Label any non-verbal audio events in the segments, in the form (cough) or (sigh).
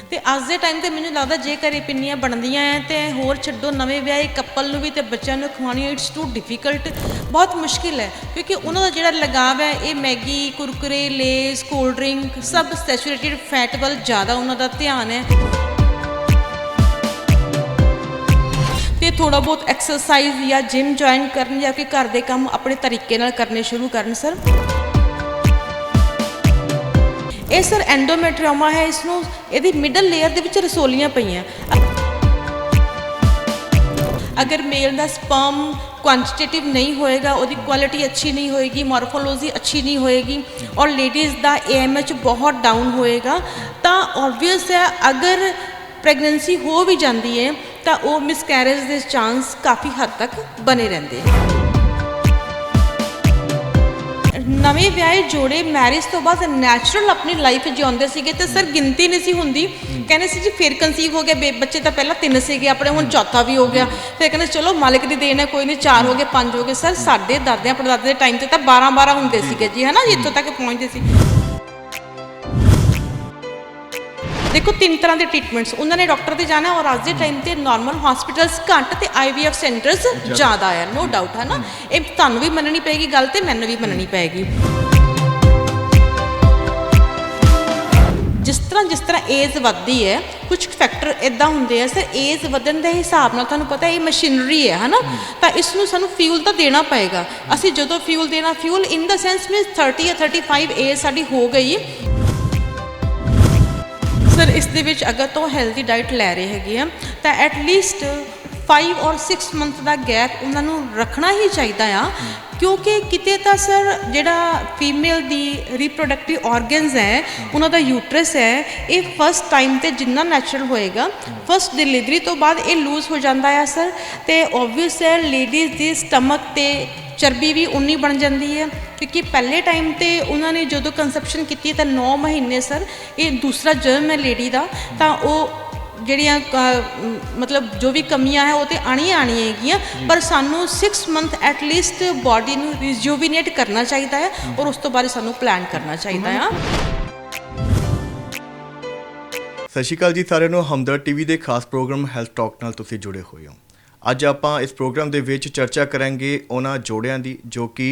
ਤੇ ਅੱਜ ਦੇ ਟਾਈਮ ਤੇ ਮੈਨੂੰ ਲੱਗਦਾ ਜੇ ਘਰੇ ਪਿੰਨੀਆਂ ਬਣਦੀਆਂ ਐ ਤੇ ਹੋਰ ਛੱਡੋ ਨਵੇਂ ਵਿਆਹੇ ਕਪਲ ਨੂੰ ਵੀ ਤੇ ਬੱਚਿਆਂ ਨੂੰ ਖਵਾਉਣੀਆਂ ਇਟਸ ਟੂ ਡਿਫਿਕਲਟ ਬਹੁਤ ਮੁਸ਼ਕਿਲ ਹੈ ਕਿਉਂਕਿ ਉਹਨਾਂ ਦਾ ਜਿਹੜਾ ਲਗਾਵ ਹੈ ਇਹ Maggi, Kurkure, Lays cold drink ਸਭ ਸੈਚੂਰੇਟਿਡ ਫੈਟ ਵੱਲ ਜ਼ਿਆਦਾ ਉਹਨਾਂ ਦਾ ਧਿਆਨ ਹੈ ਤੇ ਥੋੜਾ ਬਹੁਤ ਐਕਸਰਸਾਈਜ਼ ਜਾਂ ਜਿਮ ਜੁਆਇਨ ਕਰਨ ਜਾਂ ਕਿ ਘਰ ਦੇ ਕੰਮ ਆਪਣੇ ਤਰੀਕੇ ਨਾਲ ਕਰਨੇ ਸ਼ੁਰੂ ਕਰਨ ਸਰ ਇਹ ਸਰ ਐਂਡੋਮੈਟ੍ਰੀਓਮਾ ਹੈ ਇਸ ਨੂੰ ਇਹਦੀ ਮਿਡਲ ਲੇਅਰ ਦੇ ਵਿੱਚ ਰਸੋਲੀਆਂ ਪਈਆਂ। ਅਗਰ ਮੇਲ ਦਾ ਸਪਰਮ ਕੁਆਂਟੀਟੇਟਿਵ ਨਹੀਂ ਹੋਏਗਾ, ਉਹਦੀ ਕੁਆਲਿਟੀ ਅੱਛੀ ਨਹੀਂ ਹੋਏਗੀ ਮੋਰਫੋਲੋਜੀ ਅੱਛੀ ਨਹੀਂ ਹੋਏਗੀ ਔਰ ਲੇਡੀਜ਼ ਦਾ ਏਐਮਐਚ ਬਹੁਤ ਡਾਊਨ ਹੋਏਗਾ, ਤਾਂ ਆਬਵੀਅਸ ਹੈ ਅਗਰ ਪ੍ਰੈਗਨੈਂਸੀ ਹੋ ਵੀ ਜਾਂਦੀ ਹੈ, ਤਾਂ ਉਹ ਮਿਸਕੈਰੇਜ ਦੇ ਚਾਂਸ ਕਾਫੀ ਹੱਦ ਤੱਕ ਬਣੇ ਰਹਿੰਦੇ ਹਨ। ਨਵੇਂ ਵਿਆਹੇ ਜੋੜੇ ਮੈਰਿਜ ਤੋਂ ਬਾਅਦ ਨੈਚੁਰਲ ਆਪਣੀ ਲਾਈਫ ਜਿਉਂਦੇ ਸੀਗੇ ਤੇ ਸਰ ਗਿਣਤੀ ਨਹੀਂ ਸੀ ਹੁੰਦੀ। ਕਹਿੰਦੇ ਸੀ ਜੀ ਫਿਰ ਕਨਸੀਵ ਹੋ ਗਿਆ, ਬੇ- ਬੱਚੇ ਤਾਂ ਪਹਿਲਾਂ ਤਿੰਨ ਸੀਗੇ, ਆਪਣੇ ਹੁਣ ਚੌਥਾ ਵੀ ਹੋ ਗਿਆ। ਫਿਰ ਕਹਿੰਦੇ ਚਲੋ ਮਾਲਕ ਦੀ ਦੇਣ ਹੈ, ਕੋਈ ਨਹੀਂ, ਚਾਰ ਹੋ ਗਏ, ਪੰਜ ਹੋ ਗਏ। ਸਰ ਸਾਡੇ ਦਾਦਿਆਂ ਪੜਦਾਦੇ ਦੇ ਟਾਈਮ ਤੇ ਤਾਂ 12 12 ਹੁੰਦੇ ਸੀਗੇ ਜੀ, ਹਨਾ? ਇੱਥੋਂ ਤੱਕ ਪਹੁੰਚਦੇ ਸੀ। ਦੇਖੋ ਤਿੰਨ ਤਰ੍ਹਾਂ ਦੇ ਟ੍ਰੀਟਮੈਂਟਸ ਉਹਨਾਂ ਨੇ ਡਾਕਟਰ ਤੇ ਜਾਣਾ ਔਰ ਅੱਜ ਦੇ ਟਾਈਮ ਤੇ ਨਾਰਮਲ ਹਸਪੀਟਲਸ ਘੱਟ ਤੇ ਆਈਵੀਐਫ ਸੈਂਟਰਸ ਜ਼ਿਆਦਾ। ਆ ਨੋ ਡਾਊਟ ਹੈ ਨਾ ਇਹ ਤੁਹਾਨੂੰ ਵੀ ਮੰਨਣੀ ਪਏਗੀ ਗੱਲ ਤੇ ਮੈਨੂੰ ਵੀ ਮੰਨਣੀ ਪਏਗੀ। ਜਿਸ ਤਰ੍ਹਾਂ ਜਿਸ ਤਰ੍ਹਾਂ ਏਜ ਵੱਧਦੀ ਹੈ ਕੁਝ ਫੈਕਟਰ ਇਦਾਂ ਹੁੰਦੇ ਆ ਸਰ ਏਜ ਵਧਣ ਦੇ ਹਿਸਾਬ ਨਾਲ ਤੁਹਾਨੂੰ ਪਤਾ ਇਹ ਮਸ਼ੀਨਰੀ ਹੈ ਹਨਾ? ਤਾਂ ਇਸ ਨੂੰ ਸਾਨੂੰ ਫਿਊਲ ਤਾਂ ਦੇਣਾ ਪਏਗਾ। ਅਸੀਂ ਜਦੋਂ ਫਿਊਲ ਦੇਣਾ fuel in the sense means 30 ਜਾਂ 35 ਏਜ ਸਾਡੀ ਹੋ ਗਈ ਸਰ ਇਸ ਦੇ ਵਿੱਚ ਅਗਰ ਤੋਂ ਹੈਲਦੀ ਡਾਈਟ ਲੈ ਰਹੇ ਹੈਗੇ ਆ, ਤਾਂ ਐਟ ਲੀਸਟ 5 ਔਰ 6 ਮੰਥ ਦਾ ਗੈਪ ਉਹਨਾਂ ਨੂੰ ਰੱਖਣਾ ਹੀ ਚਾਹੀਦਾ ਆ। ਕਿਉਂਕਿ ਕਿਤੇ ਤਾਂ ਸਰ ਜਿਹੜਾ ਫੀਮੇਲ ਦੀ ਰੀਪਰੋਡਕਟਿਵ ਆਰਗਨਸ ਹੈ, ਉਹਨਾਂ ਦਾ ਯੂਟਰਸ ਹੈ, ਇਹ ਫਸਟ ਟਾਈਮ ਤੇ ਜਿੰਨਾ ਨੈਚੁਰਲ ਹੋਏਗਾ ਫਸਟ ਡਿਲੀਵਰੀ ਤੋਂ ਬਾਅਦ ਇਹ ਲੂਜ਼ ਹੋ ਜਾਂਦਾ ਆ ਸਰ ਤੇ ਆਬਵੀਅਸ ਹੈ ਲੇਡੀਜ਼ ਦੀ ਸਟਮਕ ਤੇ ਚਰਬੀ ਵੀ ਉਨੀ ਬਣ ਜਾਂਦੀ ਹੈ। ਕਿਉਂਕਿ ਪਹਿਲੇ ਟਾਈਮ ਤੇ ਉਹਨਾਂ ਨੇ ਜਦੋਂ ਕੰਸੈਪਸ਼ਨ ਕੀਤੀ ਤਾਂ 9 ਮਹੀਨੇ ਸਰ ਇਹ ਦੂਸਰਾ ਜਨਮ ਹੈ ਲੇਡੀ ਦਾ ਤਾਂ ਉਹ ਜਿਹੜੀਆਂ ਮਤਲਬ ਜੋ ਵੀ ਕਮੀਆਂ ਹੈ ਉਹ ਤੇ ਆਣੀਆਂ ਆਣੀਆਂ ਹੈਗੀਆਂ ਪਰ ਸਾਨੂੰ 6 ਮੰਥ ਐਟ ਲੀਸਟ ਬਾਡੀ ਨੂੰ ਰਿਜੂਵੀਨੇਟ ਕਰਨਾ ਚਾਹੀਦਾ ਹੈ ਔਰ ਉਸ ਤੋਂ ਬਾਅਦ ਸਾਨੂੰ ਪਲਾਨ ਕਰਨਾ ਚਾਹੀਦਾ ਹੈ। ਸਤਿ ਸ਼੍ਰੀ ਅਕਾਲ ਜੀ ਸਾਰਿਆਂ ਨੂੰ ਹਮਦਰ ਟੀਵੀ ਦੇ ਖਾਸ ਪ੍ਰੋਗਰਾਮ ਹੈਲਥ ਟਾਕ ਨਾਲ ਤੁਸੀਂ ਜੁੜੇ ਹੋਏ ਹੋ। ਅੱਜ ਆਪਾਂ ਇਸ ਪ੍ਰੋਗਰਾਮ ਦੇ ਵਿੱਚ ਚਰਚਾ ਕਰਾਂਗੇ ਉਹਨਾਂ ਜੋੜਿਆਂ ਦੀ ਜੋ ਕਿ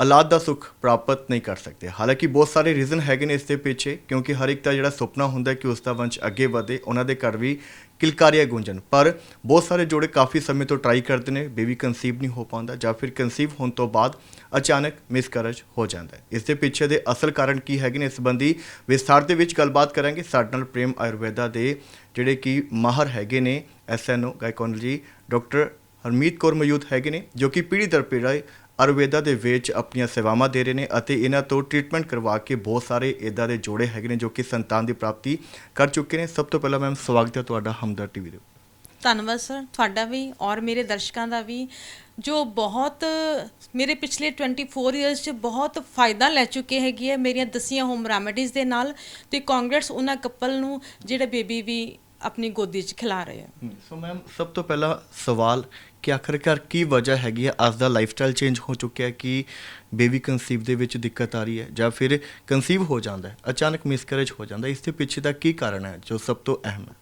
ਔਲਾਦ ਦਾ ਸੁੱਖ ਪ੍ਰਾਪਤ ਨਹੀਂ ਕਰ ਸਕਦੇ। ਹਾਲਾਂਕਿ ਬਹੁਤ ਸਾਰੇ ਰੀਜ਼ਨ ਹੈਗੇ ਨੇ ਇਸ ਦੇ ਪਿੱਛੇ, ਕਿਉਂਕਿ ਹਰ ਇੱਕ ਦਾ ਜਿਹੜਾ ਸੁਪਨਾ ਹੁੰਦਾ ਕਿ ਉਸ ਦਾ ਵੰਸ਼ ਅੱਗੇ ਵਧੇ, ਉਹਨਾਂ ਦੇ ਘਰ ਵੀ ਕਿਲਕਾਰੀਆਂ ਗੂੰਜਣ। ਪਰ ਬਹੁਤ ਸਾਰੇ ਜੋੜੇ ਕਾਫੀ ਸਮੇਂ ਤੋਂ ਟਰਾਈ ਕਰਦੇ ਨੇ ਬੇਬੀ ਕਨਸੀਵ ਨਹੀਂ ਹੋ ਪਾਉਂਦਾ ਜਾਂ ਫਿਰ ਕਨਸੀਵ ਹੋਣ ਤੋਂ ਬਾਅਦ ਅਚਾਨਕ ਮਿਸਕੈਰੇਜ ਹੋ ਜਾਂਦਾ ਹੈ। ਇਸ ਦੇ ਪਿੱਛੇ ਦੇ ਅਸਲ ਕਾਰਨ ਕੀ ਹੈਗੇ ਨੇ ਇਸ ਸੰਬੰਧੀ ਵਿਸਥਾਰ ਦੇ ਵਿੱਚ ਗੱਲਬਾਤ ਕਰਾਂਗੇ। ਸਾਡੇ ਨਾਲ ਪ੍ਰੇਮ ਆਯੁਰਵੇਦਾ ਦੇ ਜਿਹੜੇ ਕਿ ਮਾਹਰ ਹੈਗੇ ਨੇ ਐਸਐਨਓ ਗਾਇਕੋਲੋਜੀ ਡਾਕਟਰ ਹਰਮੀਤ ਕੌਰ ਮੌਜੂਦ ਹੈਗੇ ਨੇ, ਜੋ ਕਿ ਪੀੜ੍ਹੀ ਦਰ ਪੀੜ੍ਹੀ ਆਯੁਰਵੇਦਾ ਦੇ ਵਿੱਚ ਆਪਣੀਆਂ ਸੇਵਾਵਾਂ ਦੇ ਰਹੇ ਨੇ ਅਤੇ ਇਹਨਾਂ ਤੋਂ ਟ੍ਰੀਟਮੈਂਟ ਕਰਵਾ ਕੇ ਬਹੁਤ ਸਾਰੇ ਇਦਾਂ ਦੇ ਜੋੜੇ ਹੈਗੇ ਨੇ ਜੋ ਕਿ ਸੰਤਾਨ ਦੀ ਪ੍ਰਾਪਤੀ ਕਰ ਚੁੱਕੇ ਨੇ। ਸਭ ਤੋਂ ਪਹਿਲਾਂ ਮੈਮ ਸਵਾਗਤ ਹੈ ਤੁਹਾਡਾ ਹਮਦਰ ਟੀਵੀ ਦੇ ਧੰਨਵਾਦ ਸਰ, ਤੁਹਾਡਾ ਵੀ ਔਰ ਮੇਰੇ ਦਰਸ਼ਕਾਂ ਦਾ ਵੀ, ਜੋ ਬਹੁਤ ਮੇਰੇ ਪਿਛਲੇ 24 ਇਅਰਸ ਚ ਬਹੁਤ ਫਾਇਦਾ ਲੈ ਚੁੱਕੇ ਹੈਗੇ ਹੈ ਮੇਰੀਆਂ ਦਸੀਆਂ ਹੋਮ ਰੈਮੇਡੀਜ਼ ਦੇ ਨਾਲ। ਤੇ ਕਾਂਗਰਸ ਉਹਨਾਂ ਕਪਲ ਨੂੰ, ਜਿਹੜੇ ਬੇਬੀ ਵੀ ਆਪਣੀ ਗੋਦੀ 'ਚ ਖਿਲਾ ਰਹੇ ਆ। ਸੋ ਮੈਮ, ਸਭ ਤੋਂ ਪਹਿਲਾ ਸਵਾਲ ਕਿ ਆਖਰਕਾਰ ਕੀ ਵਜ੍ਹਾ ਹੈਗੀ ਹੈ ਅੱਜ ਦਾ ਲਾਈਫਸਟਾਈਲ ਚੇਂਜ ਹੋ ਚੁੱਕਿਆ ਕਿ ਬੇਬੀ ਕਨਸੀਵ ਦੇ ਵਿੱਚ ਦਿੱਕਤ ਆ ਰਹੀ ਹੈ ਜਾਂ ਫਿਰ ਕਨਸੀਵ ਹੋ ਜਾਂਦਾ ਹੈ, ਅਚਾਨਕ ਮਿਸਕੈਰੇਜ ਹੋ ਜਾਂਦਾ ਹੈ, ਇਸ ਦੇ ਪਿੱਛੇ ਦਾ ਕੀ ਕਾਰਨ ਹੈ ਜੋ ਸਭ ਤੋਂ ਅਹਿਮ ਹੈ?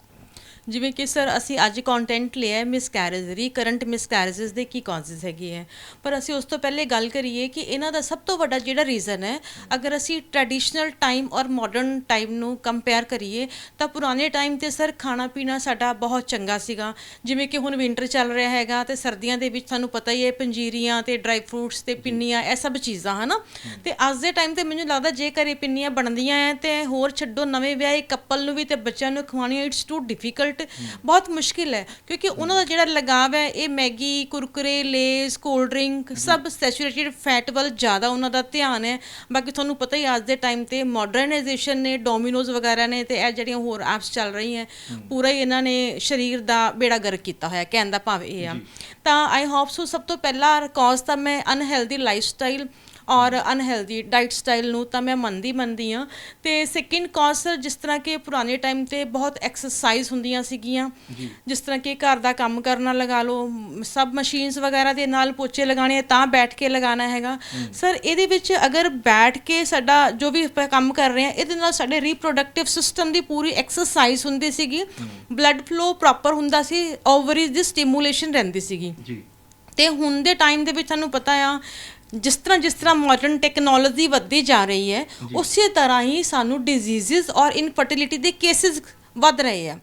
ਜਿਵੇਂ ਕਿ ਸਰ ਅਸੀਂ ਅੱਜ ਕੰਟੈਂਟ ਲਿਆ ਹੈ ਮਿਸਕੈਰੇਜ ਰੀਕਰੈਂਟ ਮਿਸਕੈਰੇजेस ਦੇ ਕੀ ਕਾਜ਼ਸ ਹੈਗੇ ਹੈ। ਪਰ ਅਸੀਂ ਉਸ ਤੋਂ ਪਹਿਲੇ ਗੱਲ ਕਰੀਏ ਕਿ ਇਹਨਾਂ ਦਾ ਸਭ ਤੋਂ ਵੱਡਾ ਜਿਹੜਾ ਰੀਜ਼ਨ ਹੈ, ਅਗਰ ਅਸੀਂ ਟ੍ਰੈਡੀਸ਼ਨਲ ਟਾਈਮ ਔਰ ਮਾਡਰਨ ਟਾਈਮ ਨੂੰ ਕੰਪੇਅਰ ਕਰੀਏ, ਤਾਂ ਪੁਰਾਣੇ ਟਾਈਮ ਤੇ ਸਰ ਖਾਣਾ ਪੀਣਾ ਸਾਡਾ ਬਹੁਤ ਚੰਗਾ ਸੀਗਾ। ਜਿਵੇਂ ਕਿ ਹੁਣ ਵਿੰਟਰ ਚੱਲ ਰਿਹਾ ਹੈਗਾ ਤੇ ਸਰਦੀਆਂ ਦੇ ਵਿੱਚ ਤੁਹਾਨੂੰ ਪਤਾ ਹੀ ਹੈ ਪੰਜੀਰੀਆਂ ਤੇ ਡਰਾਈ ਫਰੂਟਸ ਤੇ ਪਿੰਨੀਆਂ, ਇਹ ਸਭ ਚੀਜ਼ਾਂ, ਹਨਾ? ਤੇ ਅੱਜ ਦੇ ਟਾਈਮ ਤੇ ਮੈਨੂੰ ਲੱਗਦਾ ਜੇ ਘਰੇ ਪਿੰਨੀਆਂ ਬਣਦੀਆਂ ਐ ਤੇ ਹੋਰ ਛੱਡੋ ਨਵੇਂ ਵਿਆਹੇ ਕਪਲ ਨੂੰ ਵੀ ਤੇ ਬੱਚਿਆਂ ਨੂੰ ਖਵਾਉਣੀਆਂ ਇਟਸ ਟੂ ਡਿਫਿਕਲਟ ਬਹੁਤ ਮੁਸ਼ਕਿਲ ਹੈ ਕਿਉਂਕਿ ਉਹਨਾਂ ਦਾ ਜਿਹੜਾ ਲਗਾਵ ਹੈ ਇਹ Maggi Kurkure Lays cold drink ਸਭ ਸੈਚੂਰੇਟਿਡ ਫੈਟ ਵੱਲ ਜ਼ਿਆਦਾ ਉਹਨਾਂ ਦਾ ਧਿਆਨ ਹੈ। ਬਾਕੀ ਤੁਹਾਨੂੰ ਪਤਾ ਹੀ ਅੱਜ ਦੇ ਟਾਈਮ ਤੇ ਮਾਡਰਨਾਈਜੇਸ਼ਨ ਨੇ ਡੋਮਿਨੋਜ਼ ਵਗੈਰਾ ਨੇ ਤੇ ਇਹ ਜਿਹੜੀਆਂ ਹੋਰ ਐਪਸ ਚੱਲ ਰਹੀਆਂ ਪੂਰਾ ਹੀ ਇਹਨਾਂ ਨੇ ਸਰੀਰ ਦਾ ਬੇੜਾ ਗਰਕ ਕੀਤਾ ਹੋਇਆ ਕਹਿਣ ਦਾ ਭਾਵ ਇਹ ਆ। ਤਾਂ ਆਈ ਹੋਪ ਸੋ ਸਭ ਤੋਂ ਪਹਿਲਾ ਕਾਜ਼ ਤਾਂ ਮੈਂ ਅਨਹੈਲਦੀ ਲਾਈਫਸਟਾਈਲ ਔਰ ਅਨਹੈਲਦੀ ਡਾਈਟ ਸਟਾਈਲ ਨੂੰ ਤਾਂ ਮੈਂ ਮੰਨਦੀ ਮੰਨਦੀ ਆ ਤੇ ਸੈਕਿੰਡ ਕਾਜ਼ ਸਰ ਜਿਸ ਤਰ੍ਹਾਂ ਕਿ ਪੁਰਾਣੇ ਟਾਈਮ ਤੇ ਬਹੁਤ ਐਕਸਰਸਾਈਜ਼ ਹੁੰਦੀਆਂ ਸੀਗੀਆਂ। ਜਿਸ ਤਰ੍ਹਾਂ ਕਿ ਘਰ ਦਾ ਕੰਮ ਕਰਨਾ ਲਗਾ ਲਓ ਸਭ ਮਸ਼ੀਨਸ ਵਗੈਰਾ ਦੇ ਨਾਲ ਪੋਚੇ ਲਗਾਣੇ ਤਾਂ ਬੈਠ ਕੇ ਲਗਾਉਣਾ ਹੈਗਾ। ਸਰ ਇਹਦੇ ਵਿੱਚ ਅਗਰ ਬੈਠ ਕੇ ਸਾਡਾ ਜੋ ਵੀ ਕੰਮ ਕਰ ਰਹੇ ਆ ਇਹਦੇ ਨਾਲ ਸਾਡੇ ਰੀਪਰੋਡਕਟਿਵ ਸਿਸਟਮ ਦੀ ਪੂਰੀ ਐਕਸਰਸਾਈਜ਼ ਹੁੰਦੀ ਸੀਗੀ। ਬਲੱਡ ਫਲੋ ਪ੍ਰੋਪਰ ਹੁੰਦਾ ਸੀ ਓਵਰੀਜ਼ ਦੀ ਸਟੀਮੂਲੇਸ਼ਨ ਰਹਿੰਦੀ ਸੀਗੀ। ਜੀ। ਤੇ ਹੁਣ ਦੇ ਟਾਈਮ ਦੇ ਵਿੱਚ ਤੁਹਾਨੂੰ ਪਤਾ ਆ ਜਿਸ ਤਰ੍ਹਾਂ ਜਿਸ ਤਰ੍ਹਾਂ ਮਾਡਰਨ ਟੈਕਨੋਲੋਜੀ ਵੱਧਦੀ ਜਾ ਰਹੀ ਹੈ ਉਸੇ ਤਰ੍ਹਾਂ ਹੀ ਸਾਨੂੰ ਡਿਜ਼ੀਜ਼ਸ ਔਰ ਇਨਫਰਟੀਲਿਟੀ ਦੇ ਕੇਸਿਸ ਵੱਧ ਰਹੇ ਆ।